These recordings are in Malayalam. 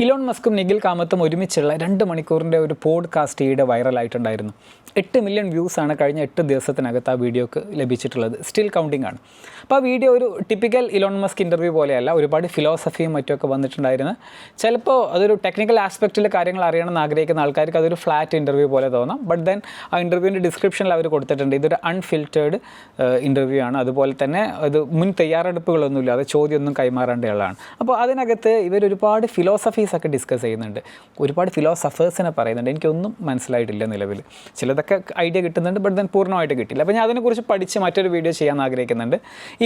ഇലോൺ മസ്കും നിഖിൽ കാമത്തും ഒരുമിച്ചുള്ള രണ്ട് മണിക്കൂറിന്റെ ഒരു പോഡ്കാസ്റ്റ് ഈയിടെ വൈറലായിട്ടുണ്ടായിരുന്നു. എട്ട് മില്യൺ വ്യൂസാണ് കഴിഞ്ഞ എട്ട് ദിവസത്തിനകത്ത് ആ വീഡിയോക്ക് ലഭിച്ചിട്ടുള്ളത്. സ്റ്റിൽ കൗണ്ടിംഗ് ആണ്. അപ്പോൾ ആ വീഡിയോ ഒരു ടിപ്പിക്കൽ ഇലോൺ മസ്ക് ഇന്റർവ്യൂ പോലെയല്ല ഒരുപാട് ഫിലോസഫിയും മറ്റുമൊക്കെ വന്നിട്ടുണ്ടായിരുന്നു. ചിലപ്പോൾ അതൊരു ടെക്നിക്കൽ ആസ്പെക്റ്റിൽ കാര്യങ്ങൾ അറിയണമെന്ന് ആഗ്രഹിക്കുന്ന ആൾക്കാർക്ക് അതൊരു ഫ്ലാറ്റ് ഇന്റർവ്യൂ പോലെ തോന്നാം. ബട്ട് ദെൻ ആ ഇന്റർവ്യൂവിന്റെ ഡിസ്ക്രിപ്ഷനിൽ അവർ കൊടുത്തിട്ടുണ്ട്. ഇതൊരു അൺഫിൽറ്റേഡ് ഇന്റർവ്യൂ ആണ്. അതുപോലെ തന്നെ അത് മുൻ തയ്യാറെടുപ്പുകളൊന്നുമില്ല. അത് ചോദ്യമൊന്നും കൈമാറേണ്ടയുള്ളതാണ് അപ്പോൾ അതിനകത്ത് ഇവരൊരുപാട് ഫിലോസഫീസ് ഒക്കെ ഡിസ്കസ് ചെയ്യുന്നുണ്ട്. ഒരുപാട് ഫിലോസഫേഴ്സിനെ പറയുന്നുണ്ട്. എനിക്കൊന്നും മനസ്സിലായിട്ടില്ല നിലവിൽ ചിലതൊക്കെ ഐഡിയ കിട്ടുന്നുണ്ട് ബട്ട് ദെൻ പൂർണമായിട്ട് കിട്ടില്ല അപ്പോൾ ഞാൻ അതിനെക്കുറിച്ച് പഠിച്ച് മറ്റൊരു വീഡിയോ ചെയ്യാൻ ആഗ്രഹിക്കുന്നുണ്ട്.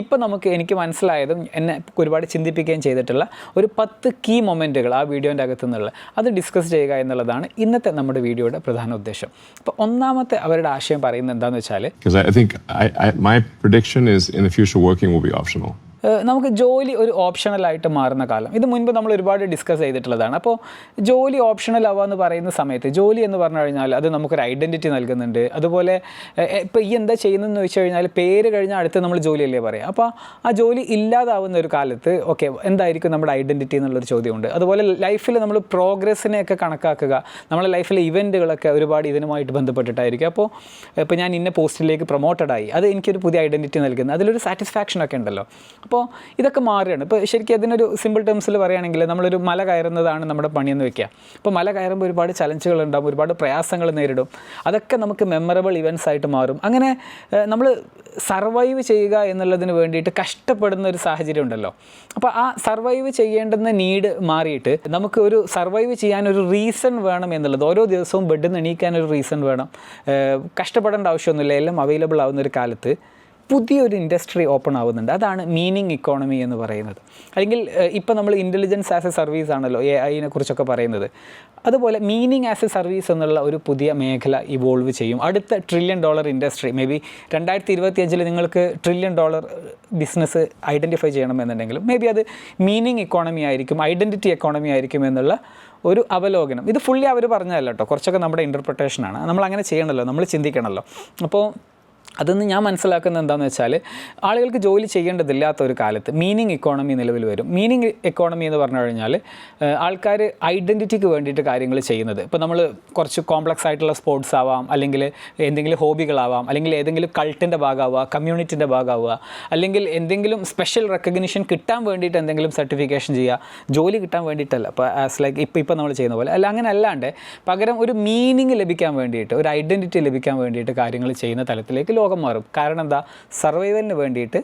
ഇപ്പോൾ നമുക്ക് എനിക്ക് മനസ്സിലായതും എന്നെ ഒരുപാട് ചിന്തിപ്പിക്കുകയും ചെയ്തിട്ടുള്ള ഒരു പത്ത് കീ മൊമെന്റുകൾ ആ വീഡിയോന്റെ അകത്തു നിന്നുള്ള അത് ഡിസ്കസ് ചെയ്യുക എന്നുള്ളതാണ് ഇന്നത്തെ നമ്മുടെ വീഡിയോയുടെ പ്രധാന ഉദ്ദേശം. അപ്പോൾ ഒന്നാമത്തെ അവരുടെ ആശയം പറയുന്നത് എന്താണെന്ന് വെച്ചാൽ. നമുക്ക് ജോലി ഒരു ഓപ്ഷണലായിട്ട് മാറുന്ന കാലം. ഇത് മുൻപ് നമ്മൾ ഒരുപാട് ഡിസ്കസ് ചെയ്തിട്ടുള്ളതാണ്. അപ്പോൾ ജോലി ഓപ്ഷണൽ ആവാന്ന് പറയുന്ന സമയത്ത് ജോലി എന്ന് പറഞ്ഞു കഴിഞ്ഞാൽ അത് നമുക്കൊരു ഐഡന്റിറ്റി നൽകുന്നുണ്ട്. അതുപോലെ ഇപ്പോൾ ഈ എന്താ ചെയ്യുന്നതെന്ന് വെച്ച് കഴിഞ്ഞാൽ പേര് കഴിഞ്ഞാൽ അടുത്ത് നമ്മൾ ജോലിയല്ലേ പറയാം. അപ്പോൾ ആ ജോലി ഇല്ലാതാവുന്ന ഒരു കാലത്ത് ഓക്കെ എന്തായിരിക്കും നമ്മുടെ ഐഡന്റിറ്റി എന്നുള്ളൊരു ചോദ്യമുണ്ട്. അതുപോലെ ലൈഫിൽ നമ്മൾ പ്രോഗ്രസ്സിനെയൊക്കെ കണക്കാക്കുക. നമ്മുടെ ലൈഫിലെ ഇവന്റുകളൊക്കെ ഒരുപാട് ഇതിനുമായിട്ട് ബന്ധപ്പെട്ടിട്ടായിരിക്കും. അപ്പോൾ ഇപ്പോൾ ഞാൻ ഇന്ന പോസ്റ്റിലേക്ക് പ്രൊമോട്ടഡായി അത് എനിക്കൊരു പുതിയ ഐഡന്റിറ്റി നൽകുന്നത് അതിലൊരു സാറ്റിസ്ഫാക്ഷൻ ഒക്കെ ഉണ്ടല്ലോ. അപ്പോൾ ഇതൊക്കെ മാറുകയാണ്. ഇപ്പോൾ ശരിക്കും അതിനൊരു സിമ്പിൾ ടേംസിൽ പറയുകയാണെങ്കിൽ നമ്മളൊരു മല കയറുന്നതാണ് നമ്മുടെ പണിയെന്ന് വെക്കുക. അപ്പോൾ മല കയറുമ്പോൾ ഒരുപാട് ചലഞ്ചുകൾ ഉണ്ടാകും ഒരുപാട് പ്രയാസങ്ങൾ നേരിടും. അതൊക്കെ നമുക്ക് മെമ്മറബിൾ ഇവന്റ്സ് ആയിട്ട് മാറും. അങ്ങനെ നമ്മൾ സർവൈവ് ചെയ്യുക എന്നുള്ളതിന് വേണ്ടിയിട്ട് കഷ്ടപ്പെടുന്ന ഒരു സാഹചര്യം ഉണ്ടല്ലോ. അപ്പോൾ ആ സർവൈവ് ചെയ്യേണ്ടുന്ന നീഡ് മാറിയിട്ട് നമുക്ക് ഒരു സർവൈവ് ചെയ്യാൻ ഒരു റീസൺ വേണം എന്നുള്ളത് ഓരോ ദിവസവും ബെഡിൽ നിന്ന് എണീക്കാൻ ഒരു റീസൺ വേണം. കഷ്ടപ്പെടേണ്ട ആവശ്യമൊന്നുമില്ല. എല്ലാം അവൈലബിൾ ആവുന്ന ഒരു കാലത്ത് പുതിയൊരു ഇൻഡസ്ട്രി ഓപ്പൺ ആവുന്നുണ്ട്. അതാണ് മീനിങ് ഇക്കോണമി എന്ന് പറയുന്നത്. അല്ലെങ്കിൽ ഇപ്പോൾ നമ്മൾ ഇന്റലിജൻസ് ആസ് എ സർവീസ് ആണല്ലോ എ ഐനെ കുറിച്ചൊക്കെ പറയുന്നത്. അതുപോലെ മീനിങ് ആസ് എ സർവീസ് എന്നുള്ള ഒരു പുതിയ മേഖല ഇവോൾവ് ചെയ്യും. അടുത്ത trillion dollar industry may be രണ്ടായിരത്തി ഇരുപത്തിയഞ്ചിൽ നിങ്ങൾക്ക് ട്രില്യൺ ഡോളർ ബിസിനസ് ഐഡന്റിഫൈ ചെയ്യണമെന്നുണ്ടെങ്കിലും മേ ബി അത് മീനിങ് ഇക്കോണമി ആയിരിക്കും ഐഡന്റിറ്റി എക്കോണമി ആയിരിക്കും എന്നുള്ള ഒരു അവലോകനം. ഇത് ഫുള്ളി അവർ പറഞ്ഞതല്ല കേട്ടോ. കുറച്ചൊക്കെ നമ്മുടെ ഇന്റർപ്രിട്ടേഷനാണ് നമ്മൾ അങ്ങനെ ചെയ്യണമല്ലോ നമ്മൾ ചിന്തിക്കണമല്ലോ അപ്പോൾ അതൊന്ന് ഞാൻ മനസ്സിലാക്കുന്നത് എന്താണെന്ന് വെച്ചാൽ ആളുകൾക്ക് ജോലി ചെയ്യേണ്ടതില്ലാത്ത ഒരു കാലത്ത് മീനിങ് ഇക്കോണമി നിലവിൽ വരും. മീനിങ് ഇക്കോണമി എന്ന് പറഞ്ഞു കഴിഞ്ഞാൽ ആൾക്കാർ ഐഡന്റിറ്റിക്ക് വേണ്ടിയിട്ട് കാര്യങ്ങൾ ചെയ്യുന്നത്. ഇപ്പോൾ നമ്മൾ കുറച്ച് കോംപ്ലക്സ് ആയിട്ടുള്ള സ്പോർട്സ് ആവാം അല്ലെങ്കിൽ എന്തെങ്കിലും ഹോബികളാവാം അല്ലെങ്കിൽ ഏതെങ്കിലും കൾട്ടിന്റെ ഭാഗമാവുക കമ്മ്യൂണിറ്റിന്റെ ഭാഗമാവുക അല്ലെങ്കിൽ എന്തെങ്കിലും സ്പെഷ്യൽ റെക്കഗ്നിഷൻ കിട്ടാൻ വേണ്ടിയിട്ട് എന്തെങ്കിലും സർട്ടിഫിക്കേഷൻ ചെയ്യുക ജോലി കിട്ടാൻ വേണ്ടിയിട്ടല്ല. ഇപ്പോൾ ആസ് ലൈക്ക് ഇപ്പോൾ ഇപ്പോൾ നമ്മൾ ചെയ്യുന്ന പോലെ. അല്ല അങ്ങനെ അല്ലാണ്ട് പകരം ഒരു മീനിങ് ലഭിക്കാൻ വേണ്ടിയിട്ട് ഒരു ഐഡന്റിറ്റി ലഭിക്കാൻ വേണ്ടിയിട്ട് കാര്യങ്ങൾ ചെയ്യുന്ന തലത്തിലേക്ക് ലോകം മാറും കാരണം എന്താ സർവൈവലിന് വേണ്ടിയിട്ട്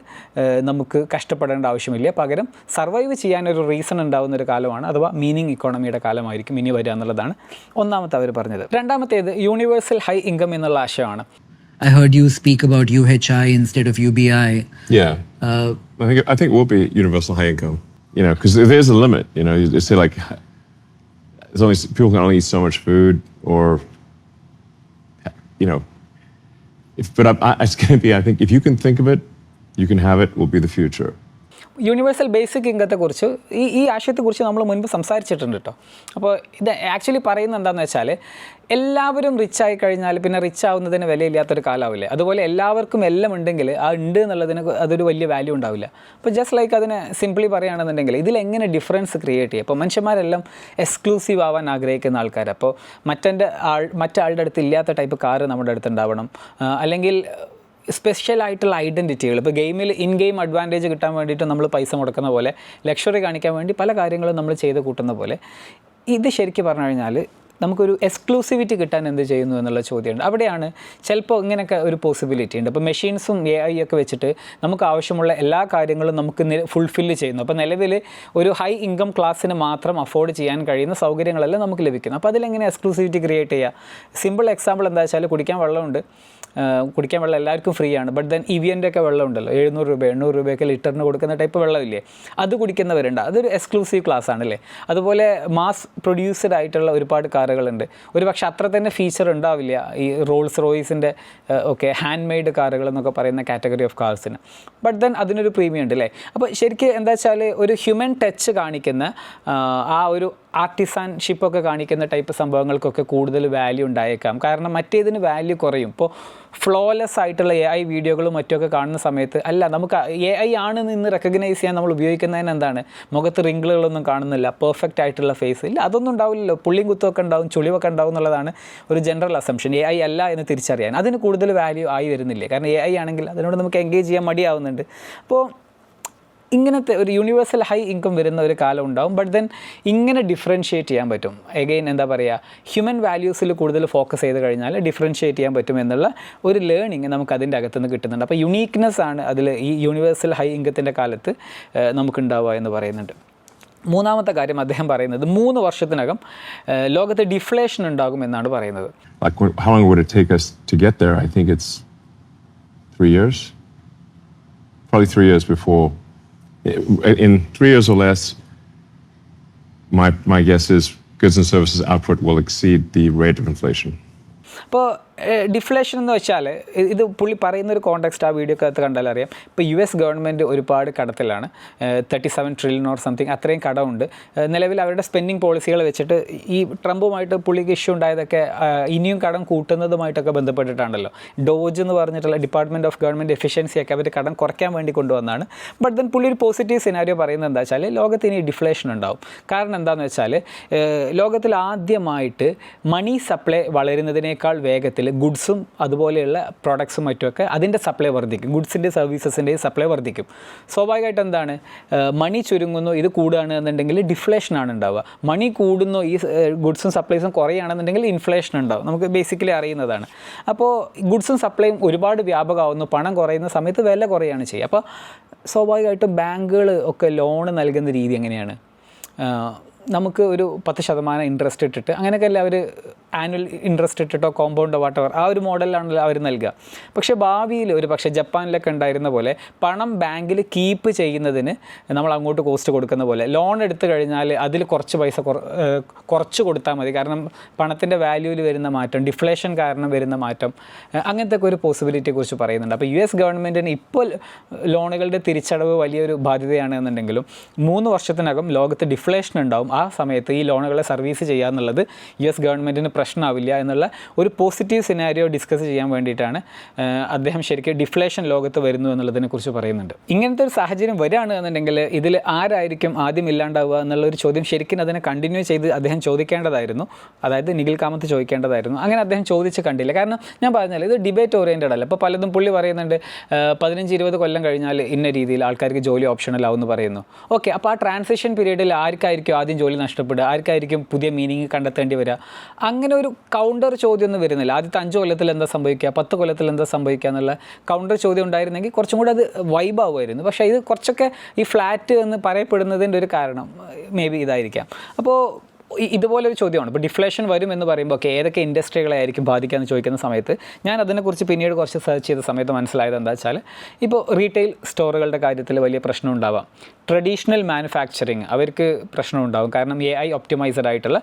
നമുക്ക് കഷ്ടപ്പെടേണ്ട ആവശ്യമില്ല പകരം സർവൈവ് ചെയ്യാനൊരു റീസൺ ഉണ്ടാകുന്ന ഒരു കാലമാണ് അഥവാ മീനിങ് ഇക്കോണമിയുടെ കാലമായിരിക്കും ഇനി വരിക എന്നുള്ളതാണ് ഒന്നാമത്തെ അവർ പറഞ്ഞത് രണ്ടാമത്തേത് യൂണിവേഴ്സൽ ഹൈ ഇൻകം എന്നുള്ള ആശയമാണ് I heard you speak about UHI instead of UBI. Yeah. Uh, I think, I think it will be universal high income, you know, because there's a limit, you know, you say like, there's only, people can only eat so much food or, you know, it's going to be, I think, if you can think of it, you can have it, will be the future. Universal basic ഇൻകത്തെക്കുറിച്ച് ഈ ഈ ആശയത്തെക്കുറിച്ച് നമ്മൾ മുൻപ് സംസാരിച്ചിട്ടുണ്ട് കേട്ടോ അപ്പോൾ ഇത് ആക്ച്വലി പറയുന്നത് എന്താണെന്ന് വെച്ചാൽ എല്ലാവരും റിച്ച് ആയി കഴിഞ്ഞാൽ പിന്നെ റിച്ച് ആവുന്നതിന് വിലയില്ലാത്തൊരു കാലാവില്ലേ? അതുപോലെ എല്ലാവർക്കും എല്ലാം ഉണ്ടെങ്കിൽ ആ ഉണ്ട് എന്നുള്ളതിന് അതൊരു വലിയ വാല്യൂ ഉണ്ടാവില്ല. അപ്പോൾ ജസ്റ്റ് ലൈക്ക് അതിനെ സിംപ്ലി പറയുകയാണെന്നുണ്ടെങ്കിൽ ഇതിലെങ്ങനെ ഡിഫറൻസ് ക്രിയേറ്റ് ചെയ്യും അപ്പോൾ മനുഷ്യന്മാരെല്ലാം എക്സ്ക്ലൂസീവ് ആവാൻ ആഗ്രഹിക്കുന്ന ആൾക്കാർ അപ്പോൾ മറ്റന്റെ ആൾ മറ്റാളുടെ അടുത്ത് ഇല്ലാത്ത ടൈപ്പ് കാറ് നമ്മുടെ അടുത്ത് ഉണ്ടാവണം. അല്ലെങ്കിൽ സ്പെഷ്യൽ ആയിട്ടുള്ള ഐഡന്റിറ്റികൾ ഇപ്പോൾ ഗെയിമിൽ ഇൻ ഗെയിം അഡ്വാന്റേജ് കിട്ടാൻ വേണ്ടിയിട്ട് നമ്മൾ പൈസ മുടക്കുന്ന പോലെ ലക്ഷറി കാണിക്കാൻ വേണ്ടി പല കാര്യങ്ങളും നമ്മൾ ചെയ്ത് കൂട്ടുന്ന പോലെ ഇത് ശരിക്കും പറഞ്ഞു കഴിഞ്ഞാൽ നമുക്കൊരു എക്സ്ക്ലൂസിവിറ്റി കിട്ടാൻ എന്ത് ചെയ്യുന്നു എന്നുള്ള ചോദ്യമുണ്ട്. അവിടെയാണ് ചിലപ്പോൾ ഇങ്ങനെയൊക്കെ ഒരു പോസിബിലിറ്റി ഉണ്ട്. അപ്പോൾ മെഷീൻസും എ ഐ ഒക്കെ വെച്ചിട്ട് നമുക്ക് ആവശ്യമുള്ള എല്ലാ കാര്യങ്ങളും നമുക്ക് ഫുൾഫില്ല് ചെയ്യുന്നു. അപ്പോൾ നിലവിൽ ഒരു ഹൈ ഇൻകം ക്ലാസ്സിന് മാത്രം അഫോർഡ് ചെയ്യാൻ കഴിയുന്ന സൗകര്യങ്ങളെല്ലാം നമുക്ക് ലഭിക്കുന്നു. അപ്പോൾ അതിലെങ്ങനെ എക്സ്ക്ലൂസിവിറ്റി ക്രിയേറ്റ് ചെയ്യുക സിമ്പിൾ എക്സാമ്പിൾ എന്താ വെച്ചാൽ കുടിക്കാൻ വെള്ളമുണ്ട്. കുടിക്കാൻ വെള്ളം എല്ലാവർക്കും ഫ്രീ ആണ് ബട്ട് ദെൻ ഇവിയന്റെ ഒക്കെ വെള്ളം ഉണ്ടല്ലോ എഴുന്നൂറ് രൂപ എണ്ണൂറ് രൂപയൊക്കെ ലിറ്ററിന് കൊടുക്കുന്ന ടൈപ്പ് വെള്ളമില്ലേ? അത് കുടിക്കുന്നവരുണ്ട്. അതൊരു എക്സ്ക്ലൂസീവ് ക്ലാസ് ആണല്ലേ? അതുപോലെ മാസ് പ്രൊഡ്യൂസ്ഡ് ആയിട്ടുള്ള ഒരുപാട് കാറുകളുണ്ട്. ഒരു പക്ഷേ അത്ര തന്നെ ഫീച്ചർ ഉണ്ടാവില്ല ഈ റോൾസ് റോയ്സിന്റെ ഒക്കെ ഹാൻഡ് മെയ്ഡ് കാറുകൾ എന്നൊക്കെ പറയുന്ന കാറ്റഗറി ഓഫ് കാർസിന് ബട്ട് ദെൻ അതിനൊരു പ്രീമിയം ഉണ്ട് അല്ലേ? അപ്പോൾ ശരിക്കും എന്താ വെച്ചാൽ ഒരു ഹ്യൂമൻ ടച്ച് കാണിക്കുന്ന ആ, ഒരു ആർട്ടിസാൻഷിപ്പൊക്കെ കാണിക്കുന്ന ടൈപ്പ് സംഭവങ്ങൾക്കൊക്കെ കൂടുതൽ വാല്യൂ ഉണ്ടായേക്കാം. കാരണം മറ്റേതിന് വാല്യൂ കുറയും. ഇപ്പോൾ ഫ്ലോലെസ് ആയിട്ടുള്ള എ ഐ വീഡിയോകളും മറ്റുമൊക്കെ കാണുന്ന സമയത്ത് അല്ല നമുക്ക് എ ഐ ആണ് നിന്ന് റെക്കഗ്നൈസ് ചെയ്യാൻ നമ്മൾ ഉപയോഗിക്കുന്നതിന് എന്താണ്? മുഖത്ത് റിങ്കിളുകളൊന്നും കാണുന്നില്ല പെർഫെക്റ്റ് ആയിട്ടുള്ള ഫേസ് ഇല്ല അതൊന്നും ഉണ്ടാവില്ലല്ലോ. പുള്ളിയും കുത്തൊക്കെ ഉണ്ടാവും ചുളിവൊക്കെ ഉണ്ടാവും എന്നുള്ളതാണ് ഒരു ജനറൽ അസംഷൻ എ ഐ അല്ല എന്ന് തിരിച്ചറിയാൻ. അതിന് കൂടുതൽ വാല്യൂ ആയി വരുന്നില്ലേ? കാരണം എ ഐ ആണെങ്കിൽ അതിനോട് നമുക്ക് എൻഗേജ് ചെയ്യാൻ മടിയാവുന്നുണ്ട്. അപ്പോൾ ഇങ്ങനത്തെ ഒരു യൂണിവേഴ്സൽ ഹൈ ഇൻകം വരുന്ന ഒരു കാലം ഉണ്ടാവും ബട്ട് ദെൻ ഇങ്ങനെ ഡിഫറൻഷ്യേറ്റ് ചെയ്യാൻ പറ്റും എഗെയിൻ എന്താ പറയുക ഹ്യൂമൻ വാല്യൂസിൽ കൂടുതൽ ഫോക്കസ് ചെയ്ത് കഴിഞ്ഞാൽ ഡിഫറൻഷ്യേറ്റ് ചെയ്യാൻ പറ്റും എന്നുള്ള ഒരു ലേണിംഗ് നമുക്ക് അതിന്റെ അകത്തുനിന്ന് കിട്ടുന്നുണ്ട് അപ്പോൾ യുണീക്നെസ് ആണ് അതിൽ ഈ യൂണിവേഴ്സൽ ഹൈ ഇൻകത്തിന്റെ കാലത്ത് നമുക്കുണ്ടാവുക എന്ന് പറയുന്നുണ്ട് മൂന്നാമത്തെ കാര്യം അദ്ദേഹം പറയുന്നത് മൂന്ന് വർഷത്തിനകം ലോകത്ത് ഡിഫ്ലേഷൻ ഉണ്ടാകും എന്നാണ് പറയുന്നത് take us to get there? I think it's years. Probably three years before. in three years or less, my guess is goods and services output will exceed the rate of inflation. But deflation എന്ന് വെച്ചാൽ ഇത് പുള്ളി പറയുന്ന ഒരു കോണ്ടെക്സ്റ്റ് ആ വീഡിയോ അകത്ത് കണ്ടാൽ അറിയാം. ഇപ്പോൾ യു എസ് ഗവൺമെന്റ് ഒരുപാട് കടത്തിലാണ്. Thirty seven trillion or something അത്രയും കടമുണ്ട്. നിലവിൽ അവരുടെ സ്പെൻഡിങ് പോളിസികൾ വെച്ചിട്ട് ഈ ട്രംപുമായിട്ട് പുള്ളിക്ക് ഇഷ്യൂ ഉണ്ടായതൊക്കെ ഇനിയും കടം കൂട്ടുന്നതുമായിട്ടൊക്കെ ബന്ധപ്പെട്ടിട്ടാണല്ലോ. ഡോജ് എന്ന് പറഞ്ഞിട്ടുള്ള ഡിപ്പാർട്ട്മെന്റ് ഓഫ് ഗവൺമെന്റ് എഫിഷ്യൻസി ഒക്കെ അവർ കടം കുറയ്ക്കാൻ വേണ്ടി കൊണ്ടുവന്നാണ്. ബട്ട് ദെൻ പുള്ളി ഒരു പോസിറ്റീവ് സിനാരിയോ പറയുന്നത് എന്താ വെച്ചാൽ ലോകത്ത് ഇനി ഡിഫ്ലേഷൻ ഉണ്ടാവും. കാരണം എന്താണെന്ന് വെച്ചാൽ ലോകത്തിൽ ആദ്യമായിട്ട് മണി സപ്ലൈ വളരുന്നതിനേക്കാൾ വേഗത്തിൽ ഗുഡ്സും അതുപോലെയുള്ള പ്രോഡക്ട്സും മറ്റുമൊക്കെ അതിന്റെ സപ്ലൈ വർദ്ധിക്കും. ഗുഡ്സിന്റെ സർവീസസിന്റെയും സപ്ലൈ വർദ്ധിക്കും. സ്വാഭാവികമായിട്ട് എന്താണ്? മണി ചുരുങ്ങുന്നു ഇത് കൂടുകയാണ് എന്നുണ്ടെങ്കിൽ ഡിഫ്ലേഷനാണ് ഉണ്ടാവുക. മണി കൂടുന്നു ഈ ഗുഡ്സും സപ്ലൈസും കുറയുകയാണെന്നുണ്ടെങ്കിൽ ഇൻഫ്ലേഷൻ ഉണ്ടാവും. നമുക്ക് ബേസിക്കലി അറിയുന്നതാണ്. അപ്പോൾ ഗുഡ്സും സപ്ലൈയും ഒരുപാട് വ്യാപകമാവുന്നു. പണം കുറയുന്ന സമയത്ത് വില കുറയാണ് ചെയ്യുക. അപ്പോൾ സ്വാഭാവികമായിട്ടും ബാങ്കുകൾ ഒക്കെ ലോണ് നൽകുന്ന രീതി എങ്ങനെയാണ്? നമുക്ക് ഒരു പത്ത് ശതമാനം ഇൻട്രസ്റ്റ് ഇട്ടിട്ട് അങ്ങനെയൊക്കെയല്ല അവർ ആനുവൽ ഇൻട്രസ്റ്റ് ഇട്ടിട്ടോ കോമ്പൗണ്ടോ വാട്ടവർ ആ ഒരു മോഡലിലാണല്ലോ അവർ നൽകുക. പക്ഷേ ഭാവിയിൽ ഒരു പക്ഷേ ജപ്പാനിലൊക്കെ ഉണ്ടായിരുന്ന പോലെ പണം ബാങ്കിൽ കീപ്പ് ചെയ്യുന്നതിന് നമ്മൾ അങ്ങോട്ട് കോസ്റ്റ് കൊടുക്കുന്ന പോലെ. ലോൺ എടുത്തു കഴിഞ്ഞാൽ അതിൽ കുറച്ച് പൈസ കുറച്ച് കൊടുത്താൽ മതി. കാരണം പണത്തിന്റെ വാല്യൂവിൽ വരുന്ന മാറ്റം ഡിഫ്ലേഷൻ കാരണം വരുന്ന മാറ്റം അങ്ങനത്തെ ഒക്കെ ഒരു പോസിബിലിറ്റിയെ കുറിച്ച് പറയുന്നുണ്ട്. അപ്പോൾ യു എസ് ഗവൺമെന്റിന് ഇപ്പോൾ ലോണുകളുടെ തിരിച്ചടവ് വലിയൊരു ബാധ്യതയാണ് എന്നുണ്ടെങ്കിലും മൂന്ന് വർഷത്തിനകം ലോകത്ത് ഡിഫ്ലേഷൻ ഉണ്ടാവും. ആ സമയത്ത് ഈ ലോണുകളെ സർവീസ് ചെയ്യുക എന്നുള്ളത് യു എസ് ഗവൺമെന്റിന് പ്രശ്നമാവില്ല എന്നുള്ള ഒരു പോസിറ്റീവ് സിനാരിയോ ഡിസ്കസ് ചെയ്യാൻ വേണ്ടിയിട്ടാണ് അദ്ദേഹം ശരിക്കും ഡിഫ്ലേഷൻ ലോകത്ത് വരുന്നു എന്നുള്ളതിനെക്കുറിച്ച് പറയുന്നുണ്ട്. ഇങ്ങനത്തെ ഒരു സാഹചര്യം വരികയാണ് എന്നുണ്ടെങ്കിൽ ഇതിൽ ആരായിരിക്കും ആദ്യം ഇല്ലാണ്ടാവുക എന്നുള്ള ഒരു ചോദ്യം ശരിക്കും അതിനെ കണ്ടിന്യൂ ചെയ്ത് അദ്ദേഹം ചോദിക്കേണ്ടതായിരുന്നു. അതായത് നിഖിൽ കാമത്ത് ചോദിക്കേണ്ടതായിരുന്നു. അങ്ങനെ അദ്ദേഹം ചോദിച്ച് കണ്ടില്ല. കാരണം ഞാൻ പറഞ്ഞാൽ ഇത് ഡിബേറ്റ് ഓറിയന്റഡ് അല്ല. ഇപ്പോൾ പലതും പുള്ളി പറയുന്നുണ്ട് പതിനഞ്ച് ഇരുപത് കൊല്ലം കഴിഞ്ഞാൽ ഇന്ന രീതിയിൽ ആൾക്കാർക്ക് ജോലി ഓപ്ഷണൽ ആവുമെന്ന് പറയുന്നു. ഓക്കെ അപ്പോൾ ആ ട്രാൻസിഷൻ പീരീഡിൽ ആർക്കായിരിക്കും ആദ്യം ജോലി നഷ്ടപ്പെടുക? ആർക്കായിരിക്കും പുതിയ മീനിങ് കണ്ടെത്തേണ്ടി വരിക? അങ്ങനെ ഒരു കൗണ്ടർ ചോദ്യം ഒന്നും വരുന്നില്ല. ആദ്യത്തെ അഞ്ച് കൊല്ലത്തിൽ എന്താ സംഭവിക്കുക? പത്ത് കൊല്ലത്തിൽ എന്താ സംഭവിക്കുക എന്നുള്ള കൗണ്ടർ ചോദ്യം ഉണ്ടായിരുന്നെങ്കിൽ കുറച്ചും കൂടെ അത് വൈബ് ആവുമായിരുന്നു. പക്ഷേ ഇത് കുറച്ചൊക്കെ ഈ ഫ്ലാറ്റ് എന്ന് പറയപ്പെടുന്നതിന്റെ ഒരു കാരണം മേ ബി ഇതായിരിക്കാം. അപ്പോൾ ഇതുപോലൊരു ചോദ്യമാണ്. ഇപ്പോൾ ഡിഫ്ലേഷൻ വരും എന്ന് പറയുമ്പോൾ ഒക്കെ ഏതൊക്കെ ഇൻഡസ്ട്രികളായിരിക്കും ബാധിക്കുക എന്ന് ചോദിക്കുന്ന സമയത്ത് ഞാൻ അതിനെക്കുറിച്ച് പിന്നീട് കുറച്ച് സെർച്ച് ചെയ്ത സമയത്ത് മനസ്സിലായത് എന്താ വെച്ചാൽ ഇപ്പോൾ റീറ്റെയിൽ സ്റ്റോറുകളുടെ കാര്യത്തിൽ വലിയ പ്രശ്നം ഉണ്ടാവാം. ട്രഡീഷണൽ മാനുഫാക്ചറിങ് അവർക്ക് പ്രശ്നം ഉണ്ടാകും കാരണം എ ഐ ഒപ്റ്റിമൈസഡ് ആയിട്ടുള്ള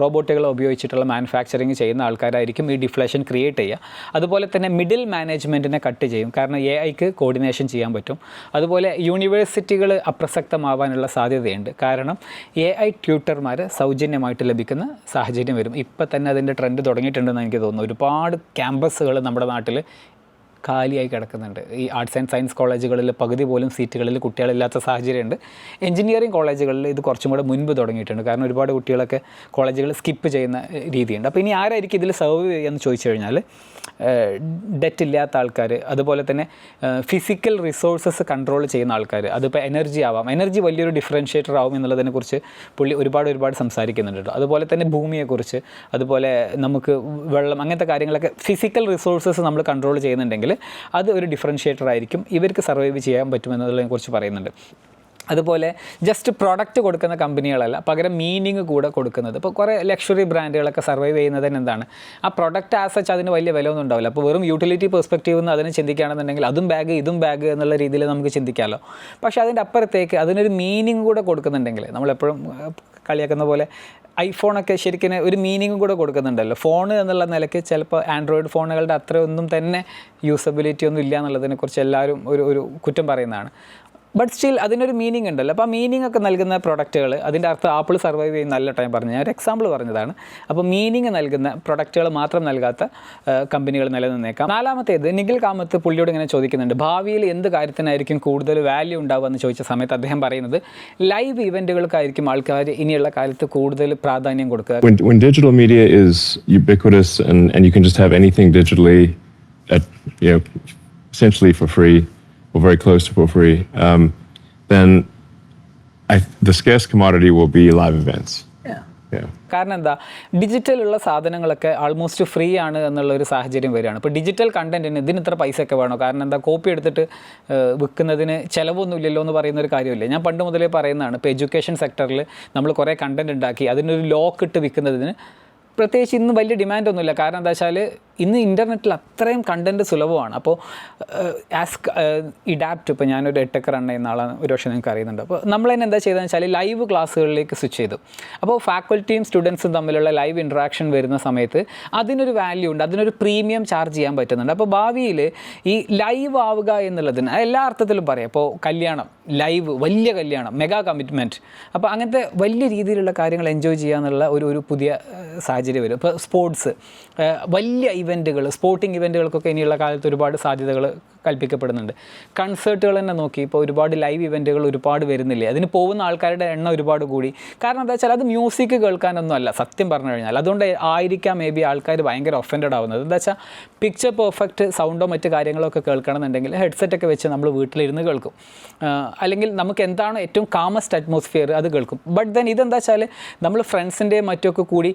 റോബോട്ടുകൾ ഉപയോഗിച്ചിട്ടുള്ള മാനുഫാക്ചറിങ് ചെയ്യുന്ന ആൾക്കാരായിരിക്കും ഈ ഡിഫ്ലേഷൻ ക്രിയേറ്റ് ചെയ്യുക. അതുപോലെ തന്നെ മിഡിൽ മാനേജ്മെന്റിനെ കട്ട് ചെയ്യും. കാരണം എ ഐക്ക് കോർഡിനേഷൻ ചെയ്യാൻ പറ്റും. അതുപോലെ യൂണിവേഴ്സിറ്റികൾ അപ്രസക്തമാവാനുള്ള സാധ്യതയുണ്ട്. കാരണം എ ഐ ട്യൂട്ടർമാർ സൗജന്യമായിട്ട് ലഭിക്കുന്ന സാഹചര്യം വരും. ഇപ്പം തന്നെ അതിന്റെ ട്രെൻഡ് തുടങ്ങിയിട്ടുണ്ടെന്ന് എനിക്ക് തോന്നുന്നു ഒരുപാട് ക്യാമ്പസുകൾ നമ്മുടെ നാട്ടിൽ കാലിയായി കിടക്കുന്നുണ്ട്. ഈ ആർട്സ് ആൻഡ് സയൻസ് കോളേജുകളിൽ പകുതി പോലും സീറ്റുകളിൽ കുട്ടികളില്ലാത്ത സാഹചര്യമുണ്ട്. എഞ്ചിനീയറിംഗ് കോളേജുകളിൽ ഇത് കുറച്ചും കൂടെ മുൻപ് തുടങ്ങിയിട്ടുണ്ട്. കാരണം ഒരുപാട് കുട്ടികളൊക്കെ കോളേജുകൾ സ്കിപ്പ് ചെയ്യുന്ന രീതിയുണ്ട്. അപ്പോൾ ഇനി ആരായിരിക്കും ഇതിൽ സെർവ് ചെയ്യുകയെന്ന് ചോദിച്ചു കഴിഞ്ഞാൽ ഡെറ്റ് ഇല്ലാത്ത ആൾക്കാർ അതുപോലെ തന്നെ ഫിസിക്കൽ റിസോഴ്സസ് കൺട്രോൾ ചെയ്യുന്ന ആൾക്കാർ അതിപ്പോൾ എനർജി ആവാം. എനർജി വലിയൊരു ഡിഫറൻഷ്യേറ്റർ ആവും എന്നുള്ളതിനെക്കുറിച്ച് പുള്ളി ഒരുപാട് ഒരുപാട് സംസാരിക്കുന്നുണ്ട്. അതുപോലെ തന്നെ ഭൂമിയെക്കുറിച്ച് അതുപോലെ നമുക്ക് വെള്ളം അങ്ങനത്തെ കാര്യങ്ങളൊക്കെ ഫിസിക്കൽ റിസോഴ്സസ് നമ്മൾ കൺട്രോൾ ചെയ്യുന്നുണ്ടെങ്കിൽ അത് ഒരു ഡിഫറൻഷ്യേറ്റർ ആയിരിക്കും. ഇവർക്ക് സർവൈവ് ചെയ്യാൻ പറ്റുമെന്നതിനെ കുറിച്ച് പറയുന്നുണ്ട്. അതുപോലെ ജസ്റ്റ് പ്രൊഡക്റ്റ് കൊടുക്കുന്ന കമ്പനികളല്ല പകരം മീനിങ് കൂടെ കൊടുക്കുന്നത്. ഇപ്പോൾ കുറേ ലക്ഷറി ബ്രാൻഡുകളൊക്കെ സർവൈവ് ചെയ്യുന്നതിന് എന്താണ്? ആ പ്രൊഡക്റ്റ് ആസ് സച്ച് അതിന് വലിയ വില ഒന്നും ഉണ്ടാവില്ല. അപ്പോൾ വെറും യൂട്ടിലിറ്റി പെർസ്പെക്റ്റീവ് നിന്ന് അതിനെ ചിന്തിക്കുകയാണെന്നുണ്ടെങ്കിൽ അതും ബാഗ് ഇതും ബാഗ് എന്നുള്ള രീതിയിൽ നമുക്ക് ചിന്തിക്കാമല്ലോ പക്ഷേ അതിന്റെ അപ്പുറത്തേക്ക് അതിനൊരു മീനിങ് കൂടെ കൊടുക്കുന്നുണ്ടെങ്കിൽ നമ്മളെപ്പോഴും കളിയാക്കുന്ന പോലെ ഐഫോണൊക്കെ ശരിക്കും ഒരു മീനിങ് കൂടെ കൊടുക്കുന്നുണ്ടല്ലോ. ഫോൺ എന്നുള്ള നിലയ്ക്ക് ചിലപ്പോൾ ആൻഡ്രോയിഡ് ഫോണുകളുടെ അത്രയൊന്നും തന്നെ യൂസബിലിറ്റി ഒന്നും ഇല്ല എന്നുള്ളതിനെക്കുറിച്ച് എല്ലാവരും ഒരു ഒരു കുറ്റം പറയുന്നതാണ്. ബട്ട് സ്റ്റിൽ അതിനൊരു മീനിങ് ഉണ്ടല്ലോ. അപ്പോൾ ആ മീനിങ് ഒക്കെ നൽകുന്ന പ്രൊഡക്റ്റുകൾ അതിന്റെ അർത്ഥം ആപ്പിൾ സർവൈവ് ചെയ്യുന്ന നല്ല ടൈം പറഞ്ഞു ഞാൻ ഒരു എക്സാമ്പിൾ പറഞ്ഞതാണ്. അപ്പോൾ മീനിങ് നൽകുന്ന പ്രൊഡക്റ്റുകൾ മാത്രം നൽകാത്ത കമ്പനികൾ നിലനിന്നേക്കാം. നാലാമത്തേത് നിഖിൽ കാമത്ത് പുള്ളിയോട് ഇങ്ങനെ ചോദിക്കുന്നുണ്ട്. ഭാവിയിൽ എന്ത് കാര്യത്തിനായിരിക്കും കൂടുതൽ വാല്യൂ ഉണ്ടാവുക എന്ന് ചോദിച്ച സമയത്ത് അദ്ദേഹം പറയുന്നത് ലൈവ് ഇവന്റുകൾക്കായിരിക്കും ആൾക്കാർ ഇനിയുള്ള കാലത്ത് കൂടുതൽ പ്രാധാന്യം കൊടുക്കുക. When, or very close to for free, um, then I, the scarce commodity will be live events. കാരണം എന്താ ഡിജിറ്റലുള്ള സാധനങ്ങളൊക്കെ ആൾമോസ്റ്റ് ഫ്രീ ആണ് എന്നുള്ള ഒരു സാഹചര്യം വരികയാണ്. ഇപ്പോൾ ഡിജിറ്റൽ കണ്ടന്റിന് ഇതിന് ഇത്ര പൈസ ഒക്കെ വേണോ? കാരണം എന്താ കോപ്പി എടുത്തിട്ട് വിൽക്കുന്നതിന് ചിലവൊന്നുമില്ലല്ലോ എന്ന് പറയുന്ന ഒരു കാര്യമില്ല. ഞാൻ പണ്ട് മുതലേ പറയുന്നതാണ് ഇപ്പോൾ എഡ്യൂക്കേഷൻ സെക്ടറിൽ നമ്മൾ കുറേ കണ്ടന്റ് ഉണ്ടാക്കി അതിനൊരു ലോക്ക് ഇട്ട് വിൽക്കുന്നതിന് പ്രത്യേകിച്ച് ഇന്ന് വലിയ ഡിമാൻഡ് ഒന്നുമില്ല. കാരണം എന്താ വെച്ചാൽ ഇന്ന് ഇന്റർനെറ്റിൽ അത്രയും കണ്ടന്റ് സുലഭമാണ്. അപ്പോൾ ആസ് ഇഡാപ്റ്റ് ഇപ്പോൾ ഞാനൊരു എട്ടൊക്കെ റൺ ചെയ്യുന്ന ആളാണ്. ഒരു പക്ഷേ നിങ്ങൾക്ക് അറിയുന്നുണ്ട്. അപ്പോൾ നമ്മൾ തന്നെ എന്താ ചെയ്തതെന്ന് വെച്ചാൽ ലൈവ് ക്ലാസ്സുകളിലേക്ക് സ്വിച്ച് ചെയ്തു. അപ്പോൾ ഫാക്കൽറ്റിയും സ്റ്റുഡൻസും തമ്മിലുള്ള ലൈവ് ഇൻട്രാക്ഷൻ വരുന്ന സമയത്ത് അതിനൊരു വാല്യൂ ഉണ്ട്. അതിനൊരു പ്രീമിയം ചാർജ് ചെയ്യാൻ പറ്റുന്നുണ്ട്. അപ്പോൾ ഭാവിയിൽ ഈ ലൈവ് ആവുക എന്നുള്ളതിന് എല്ലാ അർത്ഥത്തിലും പറയാം. ഇപ്പോൾ കല്യാണം ലൈവ് വലിയ കല്യാണം മെഗാ കമ്മിറ്റ്മെന്റ് അപ്പോൾ അങ്ങനത്തെ വലിയ രീതിയിലുള്ള കാര്യങ്ങൾ എൻജോയ് ചെയ്യാന്നുള്ള ഒരു ഒരു പുതിയ സാഹചര്യം വരും. ഇപ്പോൾ സ്പോർട്സ് വലിയ ഇവന്റുകൾ സ്പോർട്ടിംഗ് ഇവന്റുകൾക്കൊക്കെ ഇനിയുള്ള കാലത്ത് ഒരുപാട് സാധ്യതകൾ കൽപ്പിക്കപ്പെടുന്നുണ്ട്. കൺസേർട്ടുകൾ തന്നെ നോക്കി ഇപ്പോൾ ഒരുപാട് ലൈവ് ഇവന്റുകൾ ഒരുപാട് വരുന്നില്ലേ? അതിന് പോകുന്ന ആൾക്കാരുടെ എണ്ണം ഒരുപാട് കൂടി. കാരണം എന്താ വെച്ചാൽ അത് മ്യൂസിക് കേൾക്കാനൊന്നും അല്ല സത്യം പറഞ്ഞു കഴിഞ്ഞാൽ. അതുകൊണ്ട് ആയിരിക്കാം മേ ബി ആൾക്കാർ ഭയങ്കര ഒഫൻഡഡ് ആവുന്നത്. എന്താ വെച്ചാൽ പിക്ചർ പെർഫെക്റ്റ് സൗണ്ടോ മറ്റ് കാര്യങ്ങളോ ഒക്കെ കേൾക്കണമെന്നുണ്ടെങ്കിൽ ഹെഡ്സെറ്റൊക്കെ വെച്ച് നമ്മൾ വീട്ടിലിരുന്ന് കേൾക്കും. അല്ലെങ്കിൽ നമുക്ക് എന്താണോ ഏറ്റവും കാമസ്റ്റ് അറ്റ്മോസ്ഫിയർ അത് കേൾക്കും. ബട്ട് ദെൻ ഇതെന്താ വെച്ചാൽ നമ്മൾ ഫ്രണ്ട്സിന്റെയും മറ്റൊക്കെ കൂടി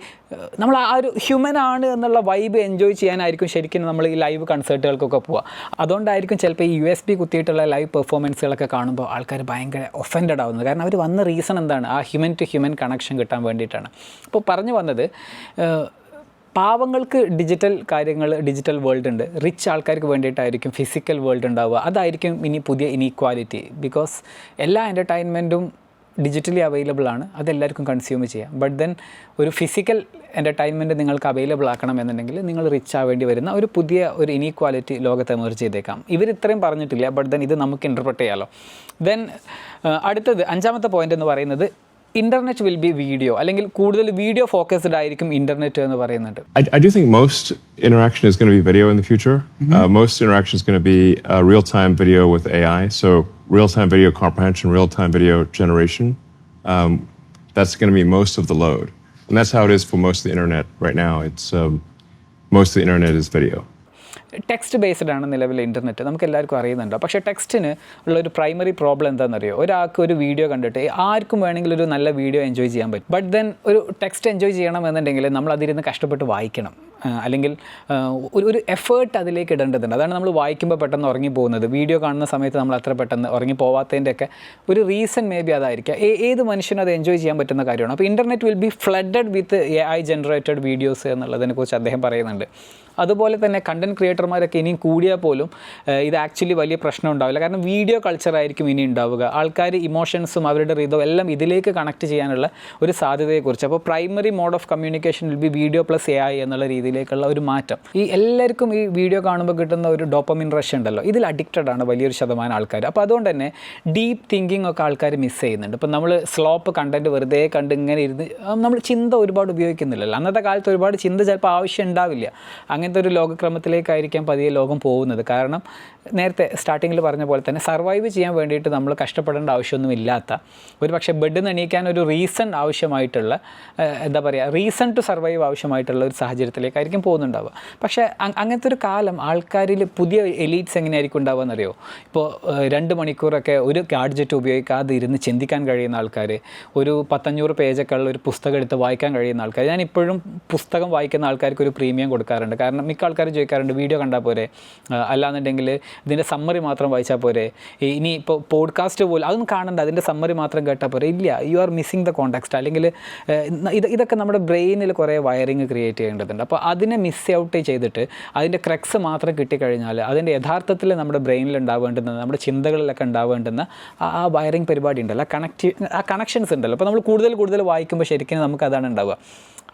നമ്മൾ ആ ഒരു ഹ്യൂമൻ ആണ് എന്നുള്ള വൈബ് എൻജോയ് ചെയ്യാനായിരിക്കും ശരിക്കും നമ്മൾ ഈ ലൈവ് കൺസേർട്ടുകൾക്കൊക്കെ പോവുക. അതുകൊണ്ടായിരിക്കും ചിലപ്പോൾ ഈ യു എസ് ബി കുത്തിയിട്ടുള്ള ലൈവ് പെർഫോമൻസുകളൊക്കെ കാണുമ്പോൾ ആൾക്കാർ ഭയങ്കര ഒഫൻഡഡ് ആവുന്നത്. കാരണം അവർ വന്ന റീസൺ എന്താണ്? ആ ഹ്യൂമൻ ടു ഹ്യൂമൻ കണക്ഷൻ കിട്ടാൻ വേണ്ടിയിട്ടാണ്. അപ്പോൾ പറഞ്ഞു വന്നത് പാവങ്ങൾക്ക് ഡിജിറ്റൽ കാര്യങ്ങൾ ഡിജിറ്റൽ വേൾഡ് ഉണ്ട്. റിച്ച് ആൾക്കാർക്ക് വേണ്ടിയിട്ടായിരിക്കും ഫിസിക്കൽ വേൾഡ് ഉണ്ടാവുക. അതായിരിക്കും ഇനി പുതിയ ഇനീക്വാലിറ്റി ബിക്കോസ് എല്ലാ എന്റർടൈൻമെന്റും ഡിജിറ്റലി അവൈലബിൾ ആണ്. അതെല്ലാവർക്കും കൺസ്യൂം ചെയ്യാം. ബട്ട് ദെൻ ഒരു ഫിസിക്കൽ എന്റർടൈൻമെന്റ് നിങ്ങൾക്ക് അവൈലബിൾ ആക്കണം എന്നുണ്ടെങ്കിൽ നിങ്ങൾ റിച്ച് ആവേണ്ടി വരുന്ന ഒരു പുതിയ ഒരു ഇനീക്വാലിറ്റി ലോകത്ത് എമർജ് ചെയ്തേക്കാം. ഇവർ ഇത്രയും പറഞ്ഞിട്ടില്ല ബട്ട് ദെൻ ഇത് നമുക്ക് ഇന്റർപ്രറ്റ് ചെയ്യാമല്ലോ ദെൻ അടുത്തത് അഞ്ചാമത്തെ പോയിന്റ് എന്ന് പറയുന്നത് ഇൻ്റർനെറ്റ് വിൽ ബി വീഡിയോ അല്ലെങ്കിൽ കൂടുതൽ വീഡിയോ ഫോക്കസ്ഡ് ആയിരിക്കും ഇൻ്റർനെറ്റ് എന്ന് പറയുന്നുണ്ട് I, I do think most interaction is going to be video in the future. Uh, most interaction is going to be uh, real time video with AI. So, real time video comprehension, real time video generation. Um, that's going to be most of the load. And that's how it is for most of the internet right now. It's um, most of the internet is video. Text based ആണ് നിലവിലെ ഇന്റർനെറ്റ് നമുക്ക് എല്ലാവർക്കും അറിയുന്നുണ്ട്. പക്ഷേ ടെക്സ്റ്റിന് ഉള്ള ഒരു പ്രൈമറി പ്രോബ്ലം എന്താണെന്നറിയോ? ഒരാൾക്ക് ഒരു വീഡിയോ കണ്ടിട്ട് ആർക്കും വേണമെങ്കിൽ ഒരു നല്ല വീഡിയോ എൻജോയ് ചെയ്യാൻ പറ്റും. ബട്ട് ദെൻ ഒരു ടെക്സ്റ്റ് എൻജോയ് ചെയ്യണമെന്നുണ്ടെങ്കിൽ നമ്മൾ അതിരുന്ന് കഷ്ടപ്പെട്ട് വായിക്കണം. അല്ലെങ്കിൽ ഒരു ഒരു എഫേർട്ട് അതിലേക്ക് ഇടേണ്ടതുണ്ട്. അതാണ് നമ്മൾ വായിക്കുമ്പോൾ പെട്ടെന്ന് ഉറങ്ങി പോകുന്നത്. വീഡിയോ കാണുന്ന സമയത്ത് നമ്മൾ അത്ര പെട്ടെന്ന് ഉറങ്ങി പോവാത്തതിന്റെയൊക്കെ ഒരു റീസൺ മേ ബി അതായിരിക്കാം. ഏത് മനുഷ്യനും അത് എൻജോയ് ചെയ്യാൻ പറ്റുന്ന കാര്യമാണ്. അപ്പോൾ internet will be flooded with A I generated videos എന്നുള്ളതിനെക്കുറിച്ച് അദ്ദേഹം പറയുന്നുണ്ട്. അതുപോലെ തന്നെ കണ്ടന്റ് ക്രിയേറ്റർമാരൊക്കെ ഇനിയും കൂടിയാൽ പോലും ഇത് ആക്ച്വലി വലിയ പ്രശ്നം ഉണ്ടാവില്ല. കാരണം വീഡിയോ കൾച്ചറായിരിക്കും ഇനി ഉണ്ടാവുക. ആൾക്കാർ ഇമോഷൻസും അവരുടെ റീതോ എല്ലാം ഇതിലേക്ക് കണക്ട് ചെയ്യാനുള്ള ഒരു സാധ്യതയെക്കുറിച്ച്. അപ്പോൾ primary mode of communication will be video plus A I എന്നുള്ള രീതിയിലേക്കുള്ള ഒരു മാറ്റം. ഈ എല്ലാവർക്കും ഈ വീഡിയോ കാണുമ്പോൾ കിട്ടുന്ന ഒരു ഡോപ്പമിൻ റഷ് ഉണ്ടല്ലോ ഇതിൽ അഡിക്റ്റഡ് ആണ് വലിയൊരു ശതമാനം ആൾക്കാർ അപ്പോൾ അതുകൊണ്ട് തന്നെ ഡീപ്പ് തിങ്കിങ് ഒക്കെ ആൾക്കാർ മിസ് ചെയ്യുന്നുണ്ട്. ഇപ്പോൾ നമ്മൾ സ്ലോപ്പ് കണ്ടന്റ് വെറുതെ കണ്ട് ഇങ്ങനെ ഇരുന്ന് നമ്മൾ ചിന്ത ഒരുപാട് ഉപയോഗിക്കുന്നില്ലല്ലോ. അന്നത്തെ കാലത്ത് ഒരുപാട് ചിന്ത ചിലപ്പോൾ ആവശ്യം ഉണ്ടാവില്ല. അങ്ങനത്തെ ഒരു ലോകക്രമത്തിലേക്കായിരിക്കാം പതിയെ ലോകം പോകുന്നത്. കാരണം നേരത്തെ സ്റ്റാർട്ടിങ്ങിൽ പറഞ്ഞ പോലെ തന്നെ സർവൈവ് ചെയ്യാൻ വേണ്ടിയിട്ട് നമ്മൾ കഷ്ടപ്പെടേണ്ട ആവശ്യമൊന്നും ഇല്ലാത്ത ഒരു പക്ഷേ ബെഡ് എണീക്കാൻ ഒരു റീസൺ ആവശ്യമായിട്ടുള്ള എന്താ പറയുക റീസൺ ടു സർവൈവ് ആവശ്യമായിട്ടുള്ള ഒരു സാഹചര്യത്തിലേക്കായിരിക്കും പോകുന്നുണ്ടാവുക. പക്ഷേ അങ്ങനത്തെ ഒരു കാലം ആൾക്കാരിൽ പുതിയ എലീറ്റ്സ് എങ്ങനെയായിരിക്കും ഉണ്ടാവുക എന്നറിയോ? ഇപ്പോൾ രണ്ട് മണിക്കൂറൊക്കെ ഒരു ഗാഡ്ജറ്റ് ഉപയോഗിക്കാതെ ഇരുന്ന് ചിന്തിക്കാൻ കഴിയുന്ന ആൾക്കാർ ഒരു പത്തഞ്ഞൂറ് പേജൊക്കെ ഉള്ള ഒരു പുസ്തകം എടുത്ത് വായിക്കാൻ കഴിയുന്ന ആൾക്കാർ ഞാൻ ഇപ്പോഴും പുസ്തകം വായിക്കുന്ന ആൾക്കാർക്ക് ഒരു പ്രീമിയം കൊടുക്കാറുണ്ട്. കാരണം മിക്ക ആൾക്കാർ ചോദിക്കാറുണ്ട് വീഡിയോ കണ്ടാൽ പോരെ? അല്ലാന്നുണ്ടെങ്കിൽ ഇതിന്റെ സമ്മറി മാത്രം വായിച്ചാൽ പോരെ? ഇനി ഇപ്പോൾ പോഡ്കാസ്റ്റ് പോലും അതൊന്നും കാണണ്ട അതിന്റെ സമ്മറി മാത്രം കേട്ടാൽ പോരെ? ഇല്ല you are missing the context അല്ലെങ്കിൽ ഇത് ഇതൊക്കെ നമ്മുടെ ബ്രെയിനിൽ കുറേ വയറിങ് ക്രിയേറ്റ് ചെയ്യേണ്ടതുണ്ട്. അപ്പോൾ അതിനെ മിസ് ഔട്ട് ചെയ്തിട്ട് അതിന്റെ ക്രക്സ് മാത്രം കിട്ടിക്കഴിഞ്ഞാൽ അതിന്റെ യഥാർത്ഥത്തിൽ നമ്മുടെ ബ്രെയിനിൽ ഉണ്ടാവേണ്ടുന്ന നമ്മുടെ ചിന്തകളിലൊക്കെ ഉണ്ടാവേണ്ടുന്ന ആ വയറിംഗ് പരിപാടി ഉണ്ടല്ലോ. ആ കണക്റ്റ് ആ കണക്ഷൻസ് ഉണ്ടല്ലോ. അപ്പോൾ നമ്മൾ കൂടുതൽ കൂടുതൽ വായിക്കുമ്പോൾ ശരിക്കും നമുക്ക് അതാണ് ഉണ്ടാവുക.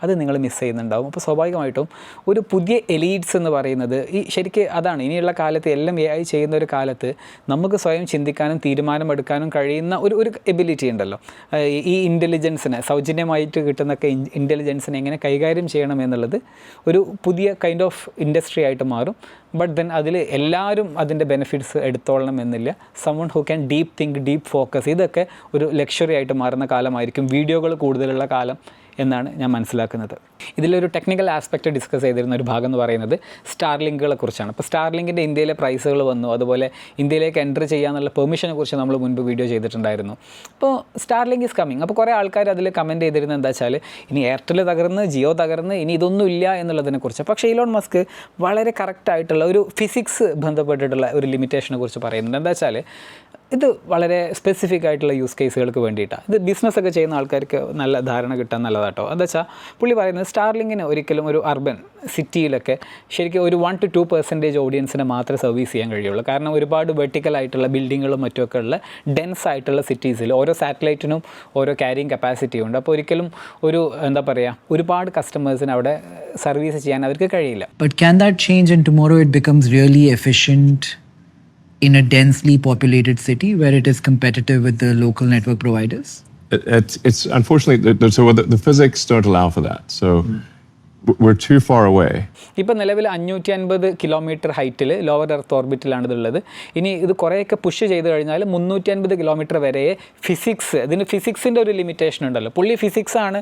അത് നിങ്ങൾ മിസ് ചെയ്യുന്നുണ്ടാവും. അപ്പോൾ സ്വാഭാവികമായിട്ടും ഒരു പുതിയ എലീഡ്സ് എന്ന് പറയുന്നത് ഈ ശരിക്ക് അതാണ്. ഇനിയുള്ള കാലത്ത് എല്ലാം എ ഐ ചെയ്യുന്ന ഒരു കാലത്ത് നമുക്ക് സ്വയം ചിന്തിക്കാനും തീരുമാനമെടുക്കാനും കഴിയുന്ന ഒരു ഒരു എബിലിറ്റി ഉണ്ടല്ലോ. ഈ- ഇന്റലിജൻസിനെ സൗജന്യമായിട്ട് കിട്ടുന്നൊക്കെ ഇന്റലിജൻസിനെ എങ്ങനെ കൈകാര്യം ചെയ്യണം എന്നുള്ളത് ഒരു പുതിയ കൈൻഡ് ഓഫ് ഇൻഡസ്ട്രി ആയിട്ട് മാറും. ബട്ട് ദെൻ അതിൽ എല്ലാവരും അതിന്റെ ബെനിഫിറ്റ്സ് എടുത്തോളണം എന്നില്ല. Someone who can deep think deep focus ഇതൊക്കെ ഒരു ലക്ഷറി ആയിട്ട് മാറുന്ന കാലമായിരിക്കും. വീഡിയോകൾ കൂടുതലുള്ള കാലം. എന്നാണ് ഞാൻ മനസ്സിലാക്കുന്നത്. ഇതിലൊരു ടെക്നിക്കൽ ആസ്പെക്റ്റ് ഡിസ്കസ് ചെയ്തിരുന്ന ഒരു ഭാഗം എന്ന് പറയുന്നത് സ്റ്റാർലിങ്കുകളെ കുറിച്ചാണ്. അപ്പോൾ സ്റ്റാർലിങ്കിന്റെ ഇന്ത്യയിലെ പ്രൈസുകൾ വന്നു. അതുപോലെ ഇന്ത്യയിലേക്ക് എന്റർ ചെയ്യാനുള്ള പെർമിഷനെ കുറിച്ച് നമ്മൾ മുൻപ് വീഡിയോ ചെയ്തിട്ടുണ്ടായിരുന്നു. അപ്പോൾ സ്റ്റാർലിങ്ക് ഈസ് കമ്മിങ് അപ്പോൾ കുറേ ആൾക്കാർ അതിൽ കമന്റ് ചെയ്തിരുന്നത് എന്താ വെച്ചാൽ ഇനി എയർടെൽ തകർന്ന് ജിയോ തകർന്ന് ഇനി ഇതൊന്നും ഇല്ല എന്നുള്ളതിനെക്കുറിച്ച് പക്ഷേ ഇലോൺ മസ്ക് വളരെ കറക്റ്റായിട്ടുള്ള ഒരു ഫിസിക്സ് ബന്ധപ്പെട്ടിട്ടുള്ള ഒരു ലിമിറ്റേഷനെ കുറിച്ച് പറയുന്നുണ്ട്. എന്താ വെച്ചാൽ ഇത് വളരെ സ്പെസിഫിക് ആയിട്ടുള്ള യൂസ് കേസുകൾക്ക് വേണ്ടിയിട്ടാണ് ഇത് ബിസിനസ് ഒക്കെ ചെയ്യുന്ന ആൾക്കാർക്ക് നല്ല ധാരണ കിട്ടാൻ നല്ലതാട്ടോ. എന്താ വെച്ചാൽ പുള്ളി പറയുന്നത് സ്റ്റാർലിങ്ങിന് ഒരിക്കലും ഒരു അർബൻ സിറ്റിയിലൊക്കെ ശരിക്കും ഒരു വൺ ടു ടു പെർസെന്റേജ് ഓഡിയൻസിനെ മാത്രമേ സർവീസ് ചെയ്യാൻ കഴിയുള്ളൂ. കാരണം ഒരുപാട് വെർട്ടിക്കലായിട്ടുള്ള ബിൽഡിങ്ങുകളും മറ്റുമൊക്കെ ഉള്ള ഡെൻസ് ആയിട്ടുള്ള സിറ്റീസിൽ ഓരോ സാറ്റലൈറ്റിനും ഓരോ ക്യാരിങ് കപ്പാസിറ്റി ഉണ്ട്. അപ്പോൾ ഒരിക്കലും ഒരു എന്താ പറയുക ഒരുപാട് കസ്റ്റമേഴ്സിന് അവിടെ സർവീസ് ചെയ്യാൻ അവർക്ക് കഴിയില്ല. But can that change in tomorrow it becomes really efficient? In a densely populated city where it is competitive with the local network providers? It, it's, it's unfortunately, the, the, so the, the physics don't allow for that. So mm. we're too far away. ഇപ്പം നിലവിൽ അഞ്ഞൂറ്റി അൻപത് കിലോമീറ്റർ ഹൈറ്റിൽ ലോവർ എർത്ത് ഓർബിറ്റിലാണ് ഇതുള്ളത് ഇനി ഇത് കുറേയൊക്കെ പുഷ് ചെയ്ത് കഴിഞ്ഞാൽ മുന്നൂറ്റി അൻപത് കിലോമീറ്റർ വരെ ഫിസിക്സ് ഇതിന് ഫിസിക്സിന്റെ ഒരു ലിമിറ്റേഷൻ ഉണ്ടല്ലോ പുള്ളി ഫിസിക്സ് ആണ്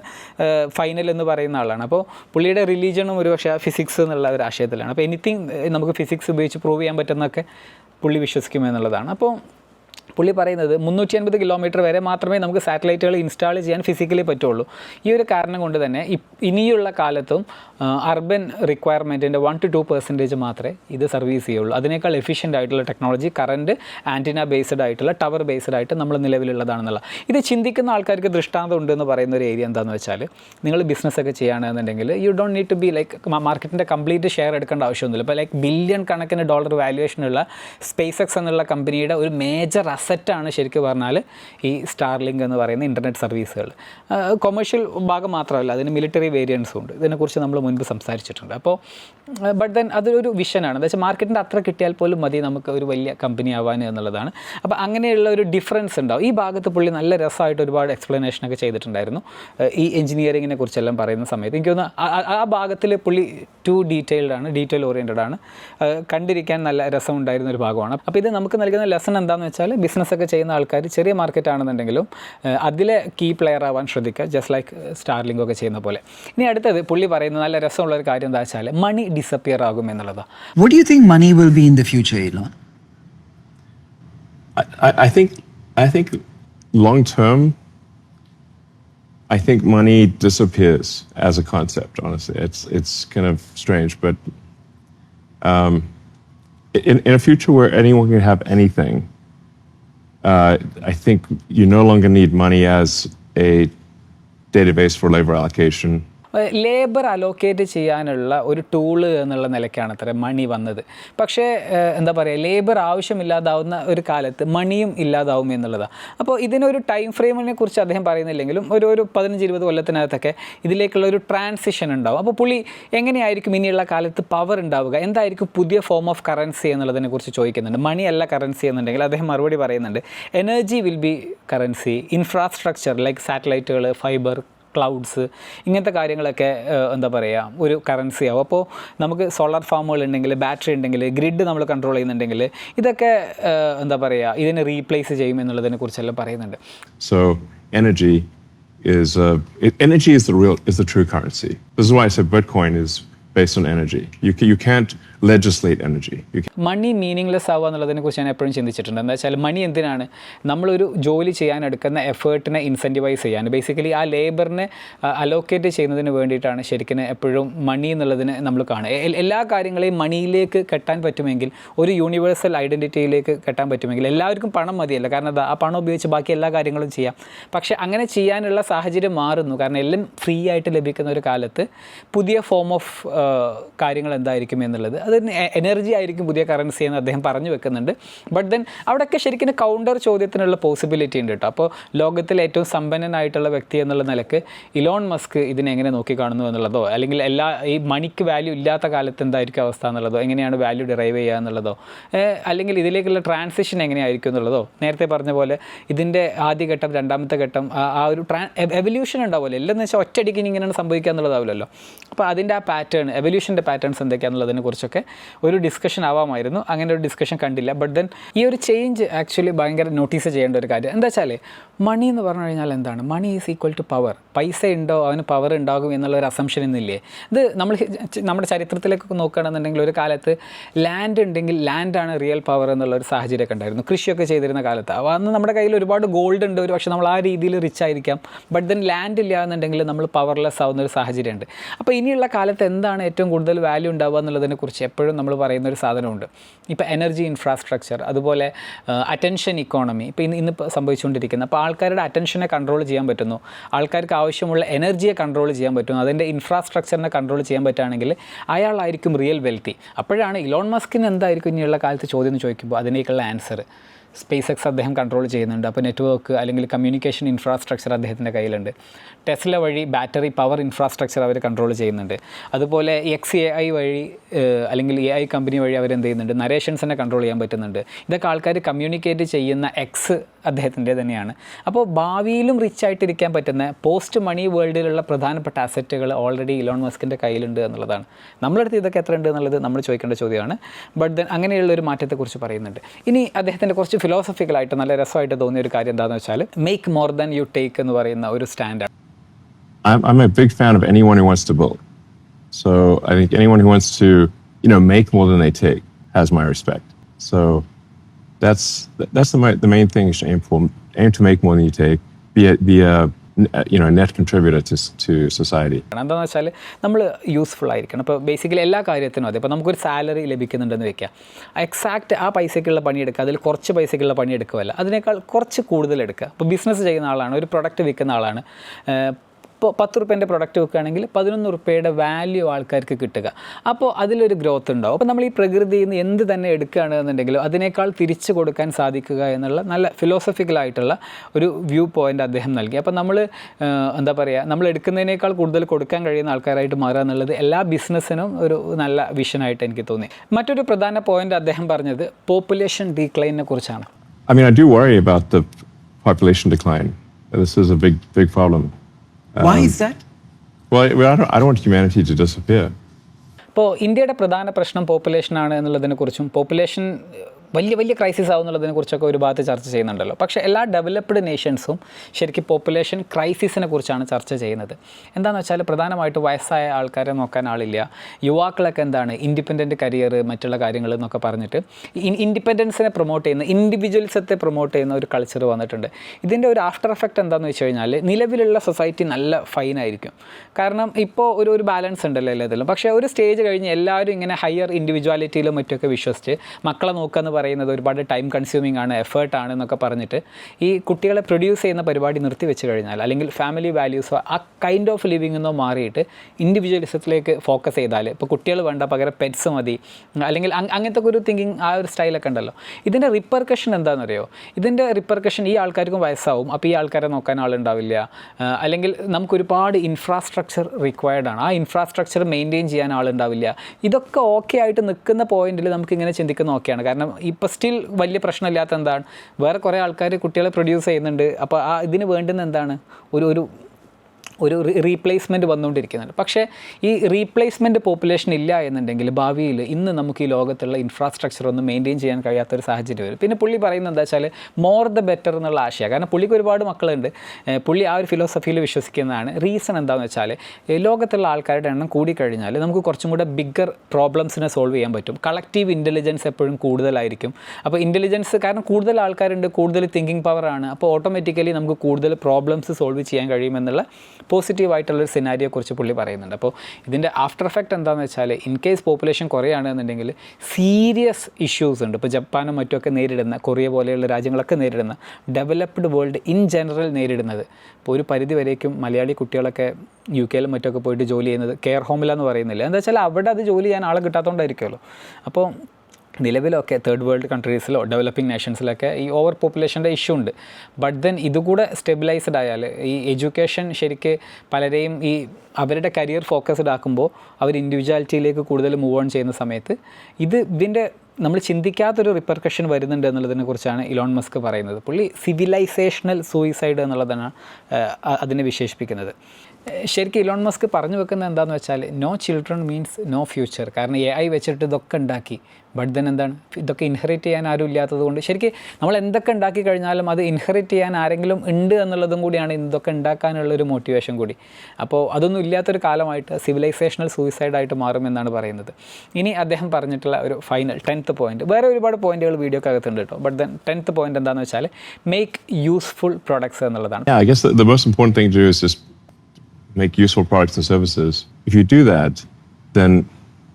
ഫൈനൽ എന്ന് പറയുന്ന ആളാണ് അപ്പോൾ പുള്ളിയുടെ റിലീജിയനും ഒരു പക്ഷേ ഫിസിക്സ് എന്നുള്ള ഒരു ആശയത്തിലാണ് അപ്പോൾ എനിത്തിങ് നമുക്ക് ഫിസിക്സ് ഉപയോഗിച്ച് പ്രൂവ് ചെയ്യാൻ പറ്റുന്നൊക്കെ പുള്ളി വിശ്വസിക്കുമെന്നുള്ളതാണ്. അപ്പോൾ പുള്ളി പറയുന്നത് മുന്നൂറ്റി അൻപത് കിലോമീറ്റർ വരെ മാത്രമേ നമുക്ക് സാറ്റലൈറ്റുകൾ ഇൻസ്റ്റാൾ ചെയ്യാൻ ഫിസിക്കലി പറ്റുള്ളൂ. ഈ ഒരു കാരണം കൊണ്ട് തന്നെ ഇനിയുള്ള കാലത്തും അർബൻ റിക്വയർമെന്റിന്റെ വൺ ടു ടു പെർസെന്റേജ് മാത്രമേ ഇത് സർവീസ് ചെയ്യുള്ളൂ. അതിനേക്കാൾ എഫിഷ്യന്റ് ആയിട്ടുള്ള ടെക്നോളജി കറണ്ട് ആന്റിന ബേസ്ഡ് ആയിട്ടുള്ള ടവർ ബേസ്ഡ് ആയിട്ട് നമ്മൾ നിലവിലുള്ളതാണെന്നുള്ള ഇത് ചിന്തിക്കുന്ന ആൾക്കാർക്ക് ദൃഷ്ടാന്തം ഉണ്ട് എന്ന് പറയുന്ന ഒരു ഏരിയ എന്താണെന്ന് വെച്ചാൽ നിങ്ങൾ ബിസിനസ് ഒക്കെ ചെയ്യുകയാണെന്നുണ്ടെങ്കിൽ you don't need to be like മാർക്കറ്റിന്റെ കംപ്ലീറ്റ് ഷെയർ എടുക്കേണ്ട ആവശ്യമൊന്നുമില്ല. ഇപ്പോൾ ലൈക്ക് ബില്യൺ കണക്കിന് ഡോളർ വാല്യുവേഷനുള്ള സ്പേസ് എക്സ് എന്നുള്ള കമ്പനിയുടെ ഒരു മേജർ അസറ്റാണ് ശരിക്കും പറഞ്ഞാൽ ഈ സ്റ്റാർലിങ്ക് എന്ന് പറയുന്ന ഇന്റർനെറ്റ് സർവീസുകൾ കൊമേഴ്ഷ്യൽ ഭാഗം മാത്രമല്ല അതിന് മിലിറ്ററി വേരിയൻസും ഉണ്ട്. ഇതിനെക്കുറിച്ച് നമ്മൾ മുൻപ് സംസാരിച്ചിട്ടുണ്ട്. അപ്പോൾ ബട്ട് ദെൻ അതൊരു വിഷനാണ് എന്താ വെച്ചാൽ മാർക്കറ്റിന്റെ അത്ര കിട്ടിയാൽ പോലും മതി നമുക്ക് ഒരു വലിയ കമ്പനി ആവാൻ എന്നുള്ളതാണ്. അപ്പോൾ അങ്ങനെയുള്ള ഒരു ഡിഫറൻസ് ഉണ്ടാവും. ഈ ഭാഗത്ത് പുള്ളി നല്ല രസമായിട്ട് ഒരുപാട് എക്സ്പ്ലനേഷനൊക്കെ ചെയ്തിട്ടുണ്ടായിരുന്നു. ഈ എഞ്ചിനീയറിങ്ങിനെ കുറിച്ചെല്ലാം പറയുന്ന സമയത്ത്. എനിക്ക് തോന്നുന്നു ആ- ഭാഗത്തിൽ പുള്ളി ടു ഡീറ്റെയിൽഡ് ആണ് ഡീറ്റെയിൽ ഓറിയന്റഡ് ആണ്. കണ്ടിരിക്കാൻ നല്ല രസമുണ്ടായിരുന്ന ഒരു ഭാഗമാണ്. അപ്പോൾ ഇത് നമുക്ക് നൽകുന്ന ലെസൺ എന്താണെന്ന് വെച്ചാൽ ബിസിനസ് ബിസിനസ്സൊക്കെ ചെയ്യുന്ന ആൾക്കാർ ചെറിയ മാർക്കറ്റ് ആണെന്നുണ്ടെങ്കിലും അതിലെ കീ പ്ലെയർ ആവാൻ ശ്രദ്ധിക്കുക ജസ്റ്റ് ലൈക്ക് സ്റ്റാർലിംഗ് ഒക്കെ ചെയ്യുന്ന പോലെ. ഇനി അടുത്തത് പുള്ളി പറയുന്നത് നല്ല രസമുള്ള ഒരു കാര്യം എന്താ വെച്ചാൽ മണി ഡിസപ്പിയർ ആകും എന്നുള്ളതാണ് long term i think money disappears as a concept honestly. It's it's kind of strange but um in in a future where anyone can have Uh, I think you no longer need money as a database for labor allocation. Labour allocate ചെയ്യാനുള്ള ഒരു ടൂൾ എന്നുള്ള നിലയ്ക്കാണ് അത്ര മണി വന്നത്. പക്ഷേ എന്താ പറയുക ലേബർ ആവശ്യമില്ലാതാവുന്ന ഒരു കാലത്ത് മണിയും ഇല്ലാതാവും എന്നുള്ളതാണ് അപ്പോൾ ഇതിനൊരു ടൈം ഫ്രെയിമിനെ കുറിച്ച് അദ്ദേഹം പറയുന്നില്ലെങ്കിലും ഒരു ഒരു പതിനഞ്ച് ഇരുപത് കൊല്ലത്തിനകത്തൊക്കെ ഇതിലേക്കുള്ള ഒരു ട്രാൻസിഷൻ ഉണ്ടാവും. അപ്പോൾ പുള്ളി എങ്ങനെയായിരിക്കും ഇനിയുള്ള കാലത്ത് പവർ ഉണ്ടാവുക? എന്തായിരിക്കും പുതിയ ഫോം ഓഫ് കറൻസി എന്നുള്ളതിനെ കുറിച്ച് ചോദിക്കുന്നുണ്ട്. മണിയല്ല കറൻസി എന്നുണ്ടെങ്കിൽ അദ്ദേഹം മറുപടി പറയുന്നുണ്ട്. Energy will be currency infrastructure like സാറ്റലൈറ്റുകൾ fibre clouds ഇങ്ങനത്തെ കാര്യങ്ങളൊക്കെ എന്താ പറയുക ഒരു കറൻസി ആവും അപ്പോൾ നമുക്ക് സോളാർ ഫാമുകൾ ഉണ്ടെങ്കിൽ ബാറ്ററി ഉണ്ടെങ്കിൽ ഗ്രിഡ് നമ്മൾ കൺട്രോൾ ചെയ്യുന്നുണ്ടെങ്കിൽ ഇതൊക്കെ എന്താ പറയുക ഇതിനെ റീപ്ലേസ് ചെയ്യും എന്നുള്ളതിനെ കുറിച്ചെല്ലാം പറയുന്നുണ്ട് so energy is uh, energy is the real is the true currency. This is why I said Bitcoin is based on energy. You you can't legislate energy money meaningless ആവുക എന്നുള്ളതിനെ കുറിച്ച് ഞാൻ എപ്പോഴും ചിന്തിച്ചിട്ടുണ്ട്. എന്താ വെച്ചാൽ മണി എന്തിനാണ്? നമ്മളൊരു ജോലി ചെയ്യാൻ എടുക്കുന്ന എഫേർട്ടിനെ ഇൻസെന്റിവൈസ് ചെയ്യാൻ. ബേസിക്കലി ആ ലേബറിനെ അലോക്കേറ്റ് ചെയ്യുന്നതിന് വേണ്ടിയിട്ടാണ് ശരിക്കും എപ്പോഴും മണി എന്നുള്ളതിനെ നമ്മൾ കാണുക. എല്ലാ കാര്യങ്ങളെയും മണിയിലേക്ക് കെട്ടാൻ പറ്റുമെങ്കിൽ ഒരു യൂണിവേഴ്സൽ ഐഡന്റിറ്റിയിലേക്ക് കെട്ടാൻ പറ്റുമെങ്കിൽ എല്ലാവർക്കും പണം മതിയല്ല. കാരണം ആ പണം ഉപയോഗിച്ച് ബാക്കി എല്ലാ കാര്യങ്ങളും ചെയ്യാം. പക്ഷേ അങ്ങനെ ചെയ്യാനുള്ള സാഹചര്യം മാറുന്നു. കാരണം എല്ലാം ഫ്രീ ആയിട്ട് ലഭിക്കുന്ന ഒരു കാലത്ത് പുതിയ ഫോം ഓഫ് കാര്യങ്ങൾ എന്തായിരിക്കും എന്നുള്ളത് അത് എനർജി ആയിരിക്കും പുതിയ കറൻസി എന്ന് അദ്ദേഹം പറഞ്ഞു വെക്കുന്നുണ്ട്. ബട്ട് ദെൻ അവിടെയൊക്കെ ശരിക്കും കൗണ്ടർ ചോദ്യത്തിനുള്ള പോസിബിലിറ്റി ഉണ്ട് കേട്ടോ. അപ്പോൾ ലോകത്തിൽ ഏറ്റവും സമ്പന്നനായിട്ടുള്ള വ്യക്തി എന്നുള്ള നിലയ്ക്ക് ഇലോൺ മസ്ക് ഇതിനെ എങ്ങനെ നോക്കിക്കാണുന്നു എന്നുള്ളതോ അല്ലെങ്കിൽ എല്ലാ ഈ മണിക്ക് വാല്യൂ ഇല്ലാത്ത കാലത്ത് എന്തായിരിക്കും അവസ്ഥ എന്നുള്ളതോ എങ്ങനെയാണ് വാല്യൂ ഡിറൈവ് ചെയ്യുക എന്നുള്ളതോ അല്ലെങ്കിൽ ഇതിലേക്കുള്ള ട്രാൻസിഷൻ എങ്ങനെയായിരിക്കും എന്നുള്ളതോ നേരത്തെ പറഞ്ഞ പോലെ ഇതിന്റെ ആദ്യഘട്ടം രണ്ടാമത്തെ ഘട്ടം ആ- ഒരു ട്രാ എവല്യൂഷൻ ഉണ്ടാവുമല്ലോ. എല്ലാം വെച്ചാൽ ഒറ്റയടിക്ക് ഇങ്ങനെയാണ് സംഭവിക്കുക എന്നുള്ളതാവില്ലല്ലോ. അപ്പോൾ അതിന്റെ ആ പാറ്റേൺ എവല്യൂഷന്റെ പാറ്റേൺസ് എന്തൊക്കെയാണെന്നുള്ളതിനെ കുറിച്ചൊക്കെ ഒരു ഡിസ്കഷൻ ആവാമായിരുന്നു. അങ്ങനെ ഒരു ഡിസ്കഷൻ കണ്ടില്ല. ബട്ട് ദെൻ ഈ ഒരു ചേഞ്ച് ആക്ച്വലി ഭയങ്കര നോട്ടീസ് ചെയ്യേണ്ട ഒരു കാര്യം. എന്താ വെച്ചാൽ മണി എന്ന് പറഞ്ഞു കഴിഞ്ഞാൽ എന്താണ്? Money is equal to power പൈസ ഉണ്ടോ അവന് പവർ ഉണ്ടാകും എന്നുള്ള ഒരു അസംഷൻ ഇന്നില്ലേ ഇത് നമ്മൾ നമ്മുടെ ചരിത്രത്തിലേക്ക് നോക്കുകയാണെന്നുണ്ടെങ്കിൽ ഒരു കാലത്ത് ലാൻഡ് ഉണ്ടെങ്കിൽ ലാൻഡാണ് റിയൽ പവർ എന്നുള്ള ഒരു സാഹചര്യമൊക്കെ ഉണ്ടായിരുന്നു. കൃഷിയൊക്കെ ചെയ്തിരുന്ന കാലത്ത്. അപ്പോൾ അന്ന് നമ്മുടെ കയ്യിൽ ഒരുപാട് ഗോൾഡ് ഉണ്ട്. ഒരു പക്ഷേ നമ്മൾ ആ രീതിയിൽ റിച്ച് ആയിരിക്കാം. ബട്ട് ദെൻ ലാൻഡ് ഇല്ല എന്നുണ്ടെങ്കിൽ നമ്മൾ പവർലെസ് ആവുന്ന ഒരു സാഹചര്യമുണ്ട്. അപ്പോൾ ഇനിയുള്ള കാലത്ത് എന്താണ് ഏറ്റവും കൂടുതൽ വാല്യൂ ഉണ്ടാവുക എന്നുള്ളതിനെക്കുറിച്ച് എപ്പോഴും നമ്മൾ പറയുന്ന ഒരു സാധനമുണ്ട്. ഇപ്പോൾ എനർജി ഇൻഫ്രാസ്ട്രക്ചർ അതുപോലെ അറ്റൻഷൻ ഇക്കോണമി ഇപ്പോൾ ഇന്ന് ഇന്നിപ്പോൾ സംഭവിച്ചുകൊണ്ടിരിക്കുന്ന അപ്പോൾ ആൾക്കാരുടെ അറ്റൻഷനെ കൺട്രോൾ ചെയ്യാൻ പറ്റുന്നു. ആൾക്കാർക്ക് ആവശ്യമുള്ള എനർജിയെ കൺട്രോൾ ചെയ്യാൻ പറ്റുന്നു. അതിന്റെ ഇൻഫ്രാസ്ട്രക്ചറിനെ കൺട്രോൾ ചെയ്യാൻ പറ്റുകയാണെങ്കിൽ അയാളായിരിക്കും റിയൽ വെൽത്തി അപ്പോഴാണ് ഇലോൺ മസ്കിന് എന്തായിരിക്കും ഇനിയുള്ള കാലത്ത് ചോദ്യം എന്ന് ചോദിക്കുമ്പോൾ അതിനേക്കുള്ള ആൻസർ സ്പേസ് എക്സ് അദ്ദേഹം കൺട്രോൾ ചെയ്യുന്നുണ്ട്. അപ്പോൾ നെറ്റ്വർക്ക് അല്ലെങ്കിൽ കമ്മ്യൂണിക്കേഷൻ ഇൻഫ്രാസ്ട്രക്ചർ അദ്ദേഹത്തിന്റെ കയ്യിലുണ്ട്. ടെസ്ല വഴി ബാറ്ററി പവർ ഇൻഫ്രാസ്ട്രക്ചർ അവർ കൺട്രോൾ ചെയ്യുന്നുണ്ട്. അതുപോലെ എക്സ് എ ഐ വഴി അല്ലെങ്കിൽ എ ഐ കമ്പനി വഴി അവരെന്ത് ചെയ്യുന്നുണ്ട്? നരേഷൻസിനെ കൺട്രോൾ ചെയ്യാൻ പറ്റുന്നുണ്ട്. ഇതൊക്കെ ആൾക്കാർ കമ്മ്യൂണിക്കേറ്റ് ചെയ്യുന്ന എക്സ് അദ്ദേഹത്തിന്റെ തന്നെയാണ്. അപ്പോൾ ഭാവിയിലും റിച്ച് ആയിട്ടിരിക്കാൻ പറ്റുന്ന പോസ്റ്റ് മണി വേൾഡിലുള്ള പ്രധാനപ്പെട്ട അസറ്റുകൾ ഓൾറെഡി ഇലോൺ മസ്കിന്റെ കയ്യിലുണ്ട് എന്നുള്ളതാണ്. നമ്മളടുത്ത് ഇതൊക്കെ എത്ര ഉണ്ട് എന്നുള്ളത് നമ്മൾ ചോദിക്കേണ്ട ചോദ്യമാണ്. ബട്ട് ദെൻ അങ്ങനെയുള്ള ഒരു മാറ്റത്തെക്കുറിച്ച് പറയുന്നുണ്ട്. ഇനി അദ്ദേഹത്തിന്റെ കുറച്ച് ഫിലോസഫിക്കലായിട്ട് നല്ല രസമായിട്ട് തോന്നിയ ഒരു കാര്യം എന്താണെന്ന് വെച്ചാൽ make more than you take എന്ന് പറയുന്ന ഒരു സ്റ്റാൻഡാണ് I'm, I'm a big fan of anyone who wants to build. So I think anyone who wants to, you know, make more than they take has my respect. So that's that's the, the main thing you should aim for. Aim to make more than you take. Be a, be a you know a net to society. എന്താണെന്ന് വെച്ചാൽ നമ്മൾ യൂസ്ഫുൾ ആയിരിക്കണം. ഇപ്പോൾ ബേസിക്കലി എല്ലാ കാര്യത്തിനും അതെ. ഇപ്പോൾ നമുക്കൊരു സാലറി ലഭിക്കുന്നുണ്ടെന്ന് വെക്കുക എക്സാക്റ്റ് ആ പൈസയ്ക്കുള്ള പണിയെടുക്കുക അതിൽ കുറച്ച് പൈസയ്ക്കുള്ള പണിയെടുക്കുകയല്ല അതിനേക്കാൾ കുറച്ച് കൂടുതൽ എടുക്കുക. ഇപ്പോൾ ബിസിനസ് ചെയ്യുന്ന ആളാണ് ഒരു പ്രൊഡക്റ്റ് വിൽക്കുന്ന ആളാണ്. ഇപ്പോൾ പത്ത് റുപ്യേന്റെ പ്രൊഡക്റ്റ് വെക്കുകയാണെങ്കിൽ പതിനൊന്ന് റുപ്യയുടെ വാല്യൂ ആൾക്കാർക്ക് കിട്ടുക. അപ്പോൾ അതിലൊരു ഗ്രോത്ത് ഉണ്ടാവും. അപ്പോൾ നമ്മൾ ഈ പ്രകൃതിയിൽ നിന്ന് എന്ത് തന്നെ എടുക്കുകയാണെന്നുണ്ടെങ്കിലും അതിനേക്കാൾ തിരിച്ചു കൊടുക്കാൻ സാധിക്കുക എന്നുള്ള നല്ല ഫിലോസഫിക്കലായിട്ടുള്ള ഒരു വ്യൂ പോയിന്റ് അദ്ദേഹം നൽകി. അപ്പോൾ നമ്മൾ എന്താ പറയുക നമ്മൾ എടുക്കുന്നതിനേക്കാൾ കൂടുതൽ കൊടുക്കാൻ കഴിയുന്ന ആൾക്കാരായിട്ട് മാറുക എന്നുള്ളത് എല്ലാ ബിസിനസ്സിനും ഒരു നല്ല വിഷനായിട്ട് എനിക്ക് തോന്നി. മറ്റൊരു പ്രധാന പോയിന്റ് അദ്ദേഹം പറഞ്ഞത് പോപ്പുലേഷൻ ഡീക്ലൈനെ കുറിച്ചാണ്. I mean, I do worry about the population decline. This is a big big problem. Why is that? Well, I don't, I don't want humanity to disappear. ഇപ്പോൾ ഇന്ത്യയുടെ പ്രധാന പ്രശ്നം പോപ്പുലേഷനാണ് എന്നുള്ളതിനെക്കുറിച്ചും പോപ്പുലേഷൻ വലിയ വലിയ ക്രൈസിസ് ആവുന്നുള്ളതിനെ കുറിച്ചൊക്കെ ഒരു ഭാഗത്ത് ചർച്ച ചെയ്യുന്നുണ്ടല്ലോ. പക്ഷേ എല്ലാ ഡെവലപ്ഡ് നേഷൻസും ശരിക്കും പോപ്പുലേഷൻ ക്രൈസിസിനെ കുറിച്ചാണ് ചർച്ച ചെയ്യുന്നത്. എന്താണെന്ന് വെച്ചാൽ പ്രധാനമായിട്ട് വയസ്സായ ആൾക്കാരെ നോക്കാൻ ആളില്ല. യുവാക്കളൊക്കെ എന്താണ്? ഇൻഡിപെൻഡന്റ് കരിയർ മറ്റുള്ള കാര്യങ്ങൾ എന്നൊക്കെ പറഞ്ഞിട്ട് ഇൻഡിപെൻഡൻസിനെ പ്രൊമോട്ട് ചെയ്യുന്ന ഇൻഡിവിജ്വൽസത്തെ പ്രൊമോട്ട് ചെയ്യുന്ന ഒരു കൾച്ചർ വന്നിട്ടുണ്ട്. ഇതിന്റെ ഒരു ആഫ്റ്റർ എഫക്റ്റ് എന്താണെന്ന് വെച്ച് കഴിഞ്ഞാൽ നിലവിലുള്ള സൊസൈറ്റി നല്ല ഫൈനായിരിക്കും കാരണം ഇപ്പോൾ ഒരു ഒരു ബാലൻസ് ഉണ്ടല്ലോ എല്ലാത്തിലും. പക്ഷേ ഒരു സ്റ്റേജ് കഴിഞ്ഞ് എല്ലാവരും ഇങ്ങനെ ഹയർ ഇൻഡിവിജ്വാലിറ്റിയിലും മറ്റൊക്കെ വിശ്വസിച്ച് മക്കളെ നോക്കുക പറയുന്നത് ഒരുപാട് ടൈം കൺസ്യൂമിംഗ് ആണ് എഫേർട്ടാണ് എന്നൊക്കെ പറഞ്ഞിട്ട് ഈ കുട്ടികളെ പ്രൊഡ്യൂസ് ചെയ്യുന്ന പരിപാടി നിർത്തി വെച്ച് കഴിഞ്ഞാൽ അല്ലെങ്കിൽ ഫാമിലി വാല്യൂസോ ആ കൈൻഡ് ഓഫ് ലിവിംഗ് എന്നോ മാറിയിട്ട് ഇൻഡിവിജ്വലിസത്തിലേക്ക് ഫോക്കസ് ചെയ്താൽ ഇപ്പോൾ കുട്ടികൾ വേണ്ട പകരം പെറ്റ്സ് മതി അല്ലെങ്കിൽ അങ്- അങ്ങനത്തെ ഒരു തിങ്കിങ് ആ ഒരു സ്റ്റൈലൊക്കെ ഉണ്ടല്ലോ. ഇതിന്റെ റിപ്പർക്കഷൻ എന്താണെന്നറിയോ ഇതിന്റെ റിപ്പർക്കഷൻ ഈ ആൾക്കാർക്കും വയസ്സാവും അപ്പോൾ ഈ ആൾക്കാരെ നോക്കാൻ ആളുണ്ടാവില്ല. അല്ലെങ്കിൽ നമുക്ക് ഒരുപാട് ഇൻഫ്രാസ്ട്രക്ചർ റിക്വയർഡ് ആണ്. ആ ഇൻഫ്രാസ്ട്രക്ചർ മെയിന്റെയിൻ ചെയ്യാൻ ആളുണ്ടാവില്ല. ഇതൊക്കെ ഓക്കെ ആയിട്ട് നിൽക്കുന്ന പോയിന്റിൽ നമുക്ക് ഇങ്ങനെ ചിന്തിക്കുന്ന ഓക്കെയാണ് കാരണം ഇപ്പോൾ സ്റ്റിൽ വലിയ പ്രശ്നമില്ലാത്ത എന്താണ്? വേറെ കുറേ ആൾക്കാർ കുട്ടികളെ പ്രൊഡ്യൂസ് ചെയ്യുന്നുണ്ട്. അപ്പോൾ ആ ഇതിന് വേണ്ടുന്ന എന്താണ്? ഒരു ഒരു ഒരു റീപ്ലേസ്മെന്റ് വന്നുകൊണ്ടിരിക്കുന്നുണ്ട്. പക്ഷേ ഈ റീപ്ലേസ്മെന്റ് പോപ്പുലേഷൻ ഇല്ല എന്നുണ്ടെങ്കിൽ ഭാവിയിൽ ഇന്ന് നമുക്ക് ഈ ലോകത്തുള്ള ഇൻഫ്രാസ്ട്രക്ചർ ഒന്നും മെയിന്റെയിൻ ചെയ്യാൻ കഴിയാത്തൊരു സാഹചര്യം വരും. പിന്നെ പുള്ളി പറയുന്നത് എന്താ വെച്ചാൽ മോർ ദ ബെറ്റർ എന്നുള്ള ആശയം കാരണം പുള്ളിക്ക് ഒരുപാട് മക്കളുണ്ട്. പുള്ളി ആ ഒരു ഫിലോസഫിയിൽ വിശ്വസിക്കുന്നതാണ്. റീസൺ എന്താണെന്ന് വെച്ചാൽ ലോകത്തുള്ള ആൾക്കാരുടെ എണ്ണം കൂടിക്കഴിഞ്ഞാൽ നമുക്ക് കുറച്ചും കൂടെ ബിഗ്ഗർ പ്രോബ്ലംസിനെ സോൾവ് ചെയ്യാൻ പറ്റും. കളക്റ്റീവ് ഇന്റലിജൻസ് എപ്പോഴും കൂടുതലായിരിക്കും. അപ്പോൾ ഇന്റലിജൻസ് കാരണം കൂടുതൽ ആൾക്കാരുണ്ട് കൂടുതൽ തിങ്കിങ് പവറാണ് അപ്പോൾ ഓട്ടോമാറ്റിക്കലി നമുക്ക് കൂടുതൽ പ്രോബ്ലംസ് സോൾവ് ചെയ്യാൻ കഴിയുമെന്നുള്ള പോസിറ്റീവായിട്ടുള്ളൊരു സിനാരിയെക്കുറിച്ച് പുള്ളി പറയുന്നുണ്ട്. അപ്പോൾ ഇതിന്റെ ആഫ്റ്റർ എഫക്റ്റ് എന്താണെന്ന് വെച്ചാൽ ഇൻ കേസ് പോപ്പുലേഷൻ കുറയുകയാണെന്നുണ്ടെങ്കിൽ സീരിയസ് ഇഷ്യൂസ് ഉണ്ട്. ഇപ്പോൾ ജപ്പാനും മറ്റുമൊക്കെ നേരിടുന്ന കൊറിയ പോലെയുള്ള രാജ്യങ്ങളൊക്കെ നേരിടുന്ന ഡെവലപ്ഡ് വേൾഡ് ഇൻ ജനറൽ നേരിടുന്നത്. ഇപ്പോൾ ഒരു പരിധി വരേക്കും മലയാളി കുട്ടികളൊക്കെ യു കെയിലും മറ്റൊക്കെ പോയിട്ട് ജോലി ചെയ്യുന്നത് കെയർ ഹോമിലാന്ന് പറയുന്നില്ല. എന്താ വെച്ചാൽ അവിടെ അത് ജോലി ചെയ്യാൻ ആളെ കിട്ടാത്തതുകൊണ്ടായിരിക്കുമല്ലോ അപ്പോൾ നിലവിലൊക്കെ തേർഡ് വേൾഡ് കൺട്രീസിലോ ഡെവലപ്പിംഗ് നേഷൻസിലൊക്കെ ഈ ഓവർ പോപ്പുലേഷന്റെ ഇഷ്യൂ ഉണ്ട്. ബട്ട് ദെൻ ഇതുകൂടെ സ്റ്റെബിലൈസ്ഡ് ആയാൽ ഈ എഡ്യൂക്കേഷൻ ശരിക്ക് പലരെയും ഈ അവരുടെ കരിയർ ഫോക്കസ്ഡ് ആക്കുമ്പോൾ അവർ ഇൻഡിവിജ്വാലിറ്റിയിലേക്ക് കൂടുതൽ മൂവ് ഓൺ ചെയ്യുന്ന സമയത്ത് ഇത് ഇതിന്റെ നമ്മൾ ചിന്തിക്കാത്തൊരു റിപ്പർക്കഷൻ വരുന്നുണ്ട് എന്നുള്ളതിനെ കുറിച്ചാണ് ഇലോൺ മസ്ക് പറയുന്നത്. പുള്ളി സിവിലൈസേഷണൽ സൂയിസൈഡ് എന്നുള്ളതാണ് അതിനെ വിശേഷിപ്പിക്കുന്നത്. ശരിക്കും ഇലോൺ മസ്ക് പറഞ്ഞു വെക്കുന്നത് എന്താണെന്ന് വെച്ചാൽ no children means no future കാരണം എ ഐ വെച്ചിട്ട് ഇതൊക്കെ ഉണ്ടാക്കി. ബട്ട് ദൻ എന്താണ്? ഇതൊക്കെ ഇൻഹെറിറ്റ് ചെയ്യാൻ ആരും ഇല്ലാത്തത് കൊണ്ട് ശരിക്കും നമ്മൾ എന്തൊക്കെ ഉണ്ടാക്കി കഴിഞ്ഞാലും അത് ഇൻഹെറിറ്റ് ചെയ്യാൻ ആരെങ്കിലും ഉണ്ട് എന്നുള്ളതും കൂടിയാണ് ഇതൊക്കെ ഉണ്ടാക്കാനുള്ള ഒരു മോട്ടിവേഷൻ കൂടി. അപ്പോൾ അതൊന്നും ഇല്ലാത്തൊരു കാലമായിട്ട് സിവിലൈസേഷണൽ സൂയിസൈഡായിട്ട് മാറുമെന്നാണ് പറയുന്നത്. ഇനി അദ്ദേഹം പറഞ്ഞിട്ടുള്ള ഒരു ഫൈനൽ ടെൻത്ത് പോയിന്റ് വേറെ ഒരുപാട് പോയിന്റുകൾ വീഡിയോക്കകത്തുണ്ട് കേട്ടോ. ബട്ട് ദെൻ ടെൻത്ത് പോയിന്റ് എന്താണെന്ന് വെച്ചാൽ മേക്ക് യൂസ്ഫുൾ പ്രൊഡക്ട്സ് എന്നുള്ളതാണ്. Make useful products and services. If you do that, then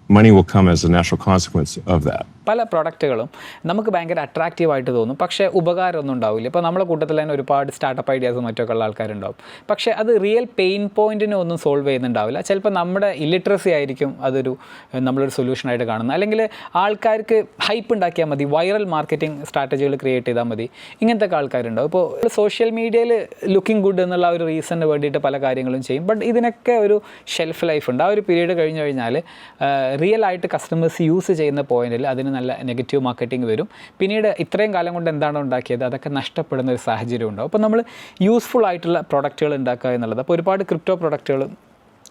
money will come as a natural consequence of that. പല പ്രൊഡക്റ്റുകളും നമുക്ക് ഭയങ്കര അട്രാക്റ്റീവായിട്ട് തോന്നും. പക്ഷേ ഉപകാരമൊന്നും ഉണ്ടാവില്ല. ഇപ്പോൾ നമ്മുടെ കൂട്ടത്തിൽ തന്നെ ഒരുപാട് സ്റ്റാർട്ടപ്പ് ഐഡിയാസും മറ്റൊക്കെ ഉള്ള ആൾക്കാരുണ്ടാവും. പക്ഷേ അത് റിയൽ പെയിൻ പോയിന്റിനെ ഒന്നും സോൾവ് ചെയ്യുന്നുണ്ടാവില്ല. ചിലപ്പോൾ നമ്മുടെ ഇല്ലിറ്ററസി ആയിരിക്കും അതൊരു നമ്മളൊരു സൊല്യൂഷനായിട്ട് കാണുന്നത്. അല്ലെങ്കിൽ ആൾക്കാർക്ക് ഹൈപ്പ് ഉണ്ടാക്കിയാൽ മതി. വൈറൽ മാർക്കറ്റിംഗ് സ്ട്രാറ്റജികൾ ക്രിയേറ്റ് ചെയ്താൽ മതി. ഇങ്ങനത്തെ ഒക്കെ ആൾക്കാരുണ്ടാവും. ഇപ്പോൾ സോഷ്യൽ മീഡിയയിൽ ലുക്കിംഗ് ഗുഡ് എന്നുള്ള ഒരു റീസണിന് വേണ്ടിയിട്ട് പല കാര്യങ്ങളും ചെയ്യും. ബട്ട് ഇതിനൊക്കെ ഒരു ഷെൽഫ് ലൈഫ് ഉണ്ട്. ആ ഒരു പീരീഡ് കഴിഞ്ഞു കഴിഞ്ഞാൽ റിയൽ ആയിട്ട് കസ്റ്റമേഴ്സ് യൂസ് ചെയ്യുന്ന പോയിന്റിൽ അതിന് നല്ല നെഗറ്റീവ് മാർക്കറ്റിംഗ് വരും. പിന്നീട് ഇത്രയും കാലം കൊണ്ട് എന്താണ് ഉണ്ടാക്കിയത്? അതൊക്കെ നഷ്ടപ്പെടുന്ന ഒരു സാഹചര്യം ഉണ്ടാവും. അപ്പോൾ നമ്മൾ യൂസ്ഫുൾ ആയിട്ടുള്ള പ്രൊഡക്റ്റുകൾ ഉണ്ടാക്കുക എന്നുള്ളത്. അപ്പോൾ ഒരുപാട് ക്രിപ്റ്റോ പ്രൊഡക്റ്റുകൾ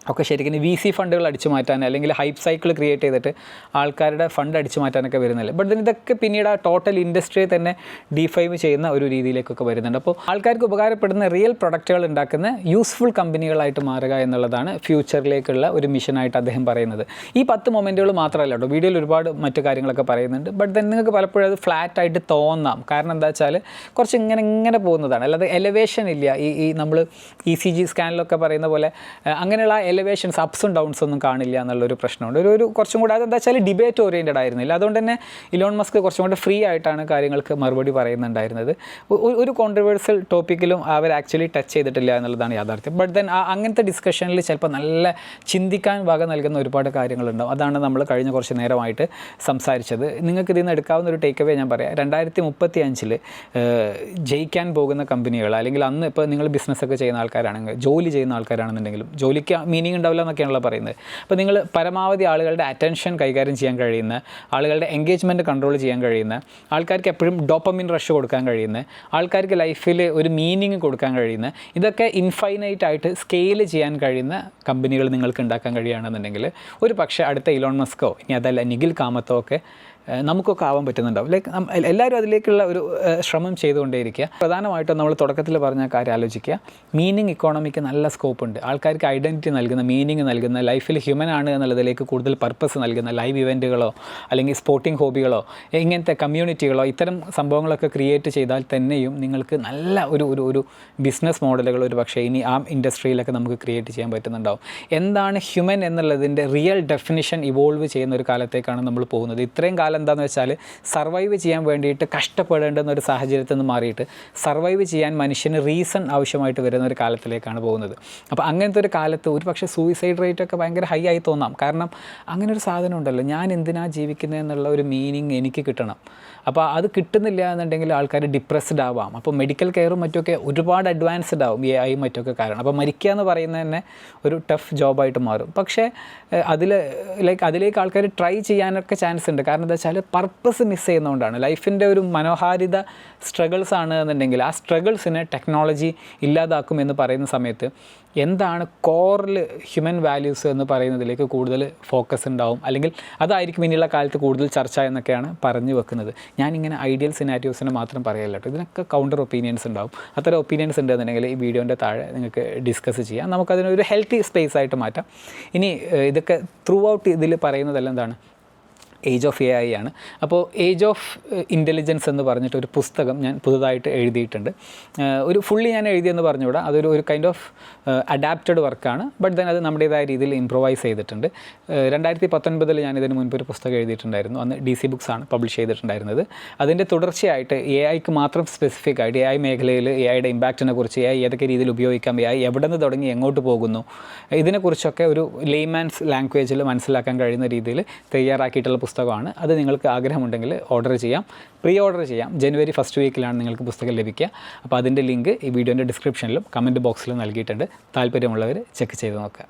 ഒക്കെ ശരിക്കും വി സി ഫണ്ടുകൾ അടിച്ചു മാറ്റാൻ അല്ലെങ്കിൽ ഹൈപ്പ് സൈക്കിൾ ക്രിയേറ്റ് ചെയ്തിട്ട് ആൾക്കാരുടെ ഫണ്ട് അടിച്ചു മാറ്റാനൊക്കെ വരുന്നില്ല? ബട്ട് ഇതൊക്കെ പിന്നീട് ആ ടോട്ടൽ ഇൻഡസ്ട്രിയെ തന്നെ ഡിഫൈവ് ചെയ്യുന്ന ഒരു രീതിയിലേക്കൊക്കെ വരുന്നുണ്ട്. അപ്പോൾ ആൾക്കാർക്ക് ഉപകാരപ്പെടുന്ന റിയൽ പ്രൊഡക്റ്റുകൾ ഉണ്ടാക്കുന്ന യൂസ്ഫുൾ കമ്പനികളായിട്ട് മാറുക എന്നുള്ളതാണ് ഫ്യൂച്ചറിലേക്കുള്ള ഒരു മിഷനായിട്ട് അദ്ദേഹം പറയുന്നത്. ഈ പത്ത് മൊമെന്റുകൾ മാത്രമല്ല കേട്ടോ വീഡിയോയിൽ ഒരുപാട് മറ്റു കാര്യങ്ങളൊക്കെ പറയുന്നുണ്ട്. ബട്ട് ദെൻ നിങ്ങൾക്ക് പലപ്പോഴും അത് ഫ്ലാറ്റ് ആയിട്ട് തോന്നാം. കാരണം എന്താ വെച്ചാൽ കുറച്ച് ഇങ്ങനെ ഇങ്ങനെ പോകുന്നതാണ്. അല്ലാതെ എലവേഷൻ ഇല്ല. ഈ ഈ നമ്മൾ ഇ സി ജി സ്കാനിലൊക്കെ പറയുന്ന പോലെ അങ്ങനെയുള്ള എലവേഷൻസ് അപ്സും ഡൗൺസ് ഒന്നും കാണില്ല എന്നുള്ളൊരു പ്രശ്നമുണ്ട്. ഒരു ഒരു കുറച്ചും കൂടെ അതെന്താ വെച്ചാൽ ഡിബേറ്റ് ഓറിയന്റഡ് ആയിരുന്നില്ല. അതുകൊണ്ട് തന്നെ ഇലോൺ മസ്ക് കുറച്ചും കൂടെ ഫ്രീ ആയിട്ടാണ് കാര്യങ്ങൾക്ക് മറുപടി പറയുന്നുണ്ടായിരുന്നത്. ഒരു കോൺട്രവേഴ്സൽ ടോപ്പിക്കിലും അവർ ആക്ച്വലി ടച്ച് ചെയ്തിട്ടില്ല എന്നുള്ളതാണ് യാഥാർത്ഥ്യം. ബട്ട് ദെൻ അങ്ങനത്തെ ഡിസ്കഷനിൽ ചിലപ്പോൾ നല്ല ചിന്തിക്കാൻ വക നൽകുന്ന ഒരുപാട് കാര്യങ്ങളുണ്ടാവും. അതാണ് നമ്മൾ കഴിഞ്ഞ കുറച്ച് നേരമായിട്ട് സംസാരിച്ചത്. നിങ്ങൾക്ക് ഇതിൽ നിന്ന് എടുക്കാവുന്ന ഒരു ടേക്ക് അവേ ഞാൻ പറയാം. രണ്ടായിരത്തി മുപ്പത്തി അഞ്ചിൽ ജയിക്കാൻ പോകുന്ന കമ്പനികൾ അല്ലെങ്കിൽ അന്ന് ഇപ്പോൾ നിങ്ങൾ ബിസിനസ്സൊക്കെ ചെയ്യുന്ന ആൾക്കാരാണെങ്കിൽ ജോലി ചെയ്യുന്ന ആൾക്കാരാണെന്നുണ്ടെങ്കിലും ജോലിക്ക് മീനിങ് ഉണ്ടാവില്ല എന്നൊക്കെയാണല്ലോ പറയുന്നത്. അപ്പോൾ നിങ്ങൾ പരമാവധി ആളുകളുടെ അറ്റൻഷൻ കൈകാര്യം ചെയ്യാൻ കഴിയുന്ന ആളുകളുടെ എൻഗേജ്മെന്റ് കൺട്രോൾ ചെയ്യാൻ കഴിയുന്ന ആൾക്കാർക്ക് എപ്പോഴും ഡോപ്പമിൻ റഷ് കൊടുക്കാൻ കഴിയുന്ന ആൾക്കാർക്ക് ലൈഫിൽ ഒരു മീനിങ് കൊടുക്കാൻ കഴിയുന്ന ഇതൊക്കെ ഇൻഫൈനൈറ്റ് ആയിട്ട് സ്കെയിൽ ചെയ്യാൻ കഴിയുന്ന കമ്പനികൾ നിങ്ങൾക്ക് ഉണ്ടാക്കാൻ കഴിയുകയാണെന്നുണ്ടെങ്കിൽ ഒരു പക്ഷേ അടുത്ത ഇലോൺ മസ്കോ ഇനി അതല്ല നിഖിൽ കാമത്തോ ഒക്കെ നമുക്കൊക്കെ ആവാൻ പറ്റുന്നുണ്ടാവും. ലൈക്ക് എല്ലാവരും അതിലേക്കുള്ള ഒരു ശ്രമം ചെയ്തുകൊണ്ടേയിരിക്കുക. പ്രധാനമായിട്ടും നമ്മൾ തുടക്കത്തിൽ പറഞ്ഞ കാര്യം ആലോചിക്കുക. മീനിങ് ഇക്കോണമിക്ക് നല്ല സ്കോപ്പ് ഉണ്ട്. ആൾക്കാർക്ക് ഐഡന്റിറ്റി നൽകുന്ന മീനിങ് നൽകുന്ന ലൈഫിൽ ഹ്യൂമൻ ആണ് എന്നുള്ളതിലേക്ക് കൂടുതൽ പർപ്പസ് നൽകുന്ന ലൈവ് ഇവന്റുകളോ അല്ലെങ്കിൽ സ്പോർട്ടിംഗ് ഹോബികളോ ഇങ്ങനത്തെ കമ്മ്യൂണിറ്റികളോ ഇത്തരം സംഭവങ്ങളൊക്കെ ക്രിയേറ്റ് ചെയ്താൽ തന്നെയും നിങ്ങൾക്ക് നല്ല ഒരു ഒരു ഒരു ബിസിനസ് മോഡലുകൾ ഒരു പക്ഷേ ഇനി ആ ഇൻഡസ്ട്രിയിലൊക്കെ നമുക്ക് ക്രിയേറ്റ് ചെയ്യാൻ പറ്റുന്നുണ്ടാവും. എന്താണ് ഹ്യൂമൻ എന്നുള്ളതിന്റെ റിയൽ ഡെഫിനിഷൻ ഇവോൾവ് ചെയ്യുന്ന ഒരു കാലത്തേക്കാണ് നമ്മൾ പോകുന്നത്. ഇത്രയും കാലം എന്താണെന്ന് വെച്ചാൽ സർവൈവ് ചെയ്യാൻ വേണ്ടിയിട്ട് കഷ്ടപ്പെടേണ്ടുന്ന ഒരു സാഹചര്യത്തിൽ നിന്ന് മാറിയിട്ട് സർവൈവ് ചെയ്യാൻ മനുഷ്യന് റീസൺ ആവശ്യമായിട്ട് വരുന്ന ഒരു കാലത്തിലേക്കാണ് പോകുന്നത്. അപ്പോൾ അങ്ങനത്തെ ഒരു കാലത്ത് ഒരു പക്ഷേ സൂയിസൈഡ് റേറ്റ് ഒക്കെ ഭയങ്കര ഹൈ ആയി തോന്നാം. കാരണം അങ്ങനെ ഒരു സാധനം ഉണ്ടല്ലോ ഞാൻ എന്തിനാ ജീവിക്കുന്നത് എന്നുള്ള ഒരു മീനിങ് എനിക്ക് കിട്ടണം. അപ്പോൾ അത് കിട്ടുന്നില്ല എന്നുണ്ടെങ്കിൽ ആൾക്കാർ ഡിപ്രസ്ഡ് ആവാം. അപ്പോൾ മെഡിക്കൽ കെയറും മറ്റൊക്കെ ഒരുപാട് അഡ്വാൻസ്ഡ് ആവും എ ഐ മറ്റൊക്കെ കാരണം. അപ്പോൾ മരിക്കുക എന്ന് പറയുന്നത് തന്നെ ഒരു ടഫ് ജോബായിട്ട് മാറും. പക്ഷേ അതിൽ ലൈക്ക് അതിലേക്ക് ആൾക്കാർ ട്രൈ ചെയ്യാനൊക്കെ ചാൻസ് ഉണ്ട്. കാരണം എന്താ വെച്ചാൽ പർപ്പസ് മിസ് ചെയ്യുന്നതുകൊണ്ടാണ്. ലൈഫിന്റെ ഒരു മനോഹാരിത സ്ട്രഗിൾസ് ആണ് എന്നുണ്ടെങ്കിൽ ആ സ്ട്രഗിൾസിനെ ടെക്നോളജി ഇല്ലാതാക്കും എന്ന് പറയുന്ന സമയത്ത് എന്താണ് കോറിൽ ഹ്യൂമൻ വാല്യൂസ് എന്ന് പറയുന്നതിലേക്ക് കൂടുതൽ ഫോക്കസ് ഉണ്ടാവും? അല്ലെങ്കിൽ അതായിരിക്കും ഇനിയുള്ള കാലത്ത് കൂടുതൽ ചർച്ച എന്നൊക്കെയാണ് പറഞ്ഞു വെക്കുന്നത്. ഞാനിങ്ങനെ ഐഡിയൽ സിനാരിയോസിനെ മാത്രം പറയല്ല ഇതിനൊക്കെ കൗണ്ടർ ഒപ്പീനിയൻസ് ഉണ്ടാവും. അത്തരം ഒപ്പീനിയൻസ് ഉണ്ടെന്നുണ്ടെങ്കിൽ ഈ വീഡിയോന്റെ താഴെ നിങ്ങൾക്ക് ഡിസ്കസ് ചെയ്യാം. നമുക്കതിനൊരു ഹെൽത്തി സ്പേസ് ആയിട്ട് മാറ്റാം. ഇനി ഇതൊക്കെ ത്രൂ ഔട്ട് ഇതിൽ പറയുന്നതെല്ലാം എന്താണ്? ഏജ് ഓഫ് എ ഐ ആണ്. അപ്പോൾ ഏജ് ഓഫ് ഇന്റലിജൻസ് എന്ന് പറഞ്ഞിട്ട് ഒരു പുസ്തകം ഞാൻ പുതുതായിട്ട് എഴുതിയിട്ടുണ്ട്. ഒരു ഫുള്ളി ഞാൻ എഴുതിയെന്ന് പറഞ്ഞുകൂടാ. അതൊരു ഒരു കൈൻഡ് ഓഫ് അഡാപ്റ്റഡ് വർക്കാണ് ബട്ട് ദെൻ അത് നമ്മുടേതായ രീതിയിൽ ഇംപ്രൊവൈസ് ചെയ്തിട്ടുണ്ട്. രണ്ടായിരത്തി പത്തൊൻപതിൽ ഞാൻ ഇതിന് മുൻപ് ഒരു പുസ്തകം എഴുതിയിട്ടുണ്ടായിരുന്നു. അന്ന് ഡി സി ബുക്സ് ആണ് പബ്ലിഷ് ചെയ്തിട്ടുണ്ടായിരുന്നത്. അതിന്റെ തുടർച്ചയായിട്ട് എ ഐക്ക് മാത്രം സ്പെസിഫിക് ആയിട്ട് എ ഐ മേഖലയിൽ എ ഐയുടെ ഇമ്പാക്റ്റിനെ കുറിച്ച് എ ഐ ഏതൊക്കെ രീതിയിൽ ഉപയോഗിക്കാം എ ഐ എവിടെ നിന്ന് തുടങ്ങി എങ്ങോട്ട് പോകുന്നു ഇതിനെക്കുറിച്ചൊക്കെ ഒരു ലേമാൻസ് ലാംഗ്വേജിൽ മനസ്സിലാക്കാൻ കഴിയുന്ന രീതിയിൽ തയ്യാറാക്കിയിട്ടുള്ള പുസ്തകമാണ്. അത് നിങ്ങൾക്ക് ആഗ്രഹമുണ്ടെങ്കിൽ ഓർഡർ ചെയ്യാം. പ്രീ ഓർഡർ ചെയ്യാം. ജനുവരി ഫസ്റ്റ് വീക്കിലാണ് നിങ്ങൾക്ക് പുസ്തകം ലഭിക്കുക. അപ്പോൾ അതിന്റെ ലിങ്ക് ഈ വീഡിയോന്റെ ഡിസ്ക്രിപ്ഷനിലും കമന്റ് ബോക്സിലും നൽകിയിട്ടുണ്ട്. താല്പര്യമുള്ളവർ ചെക്ക് ചെയ്ത് നോക്കുക.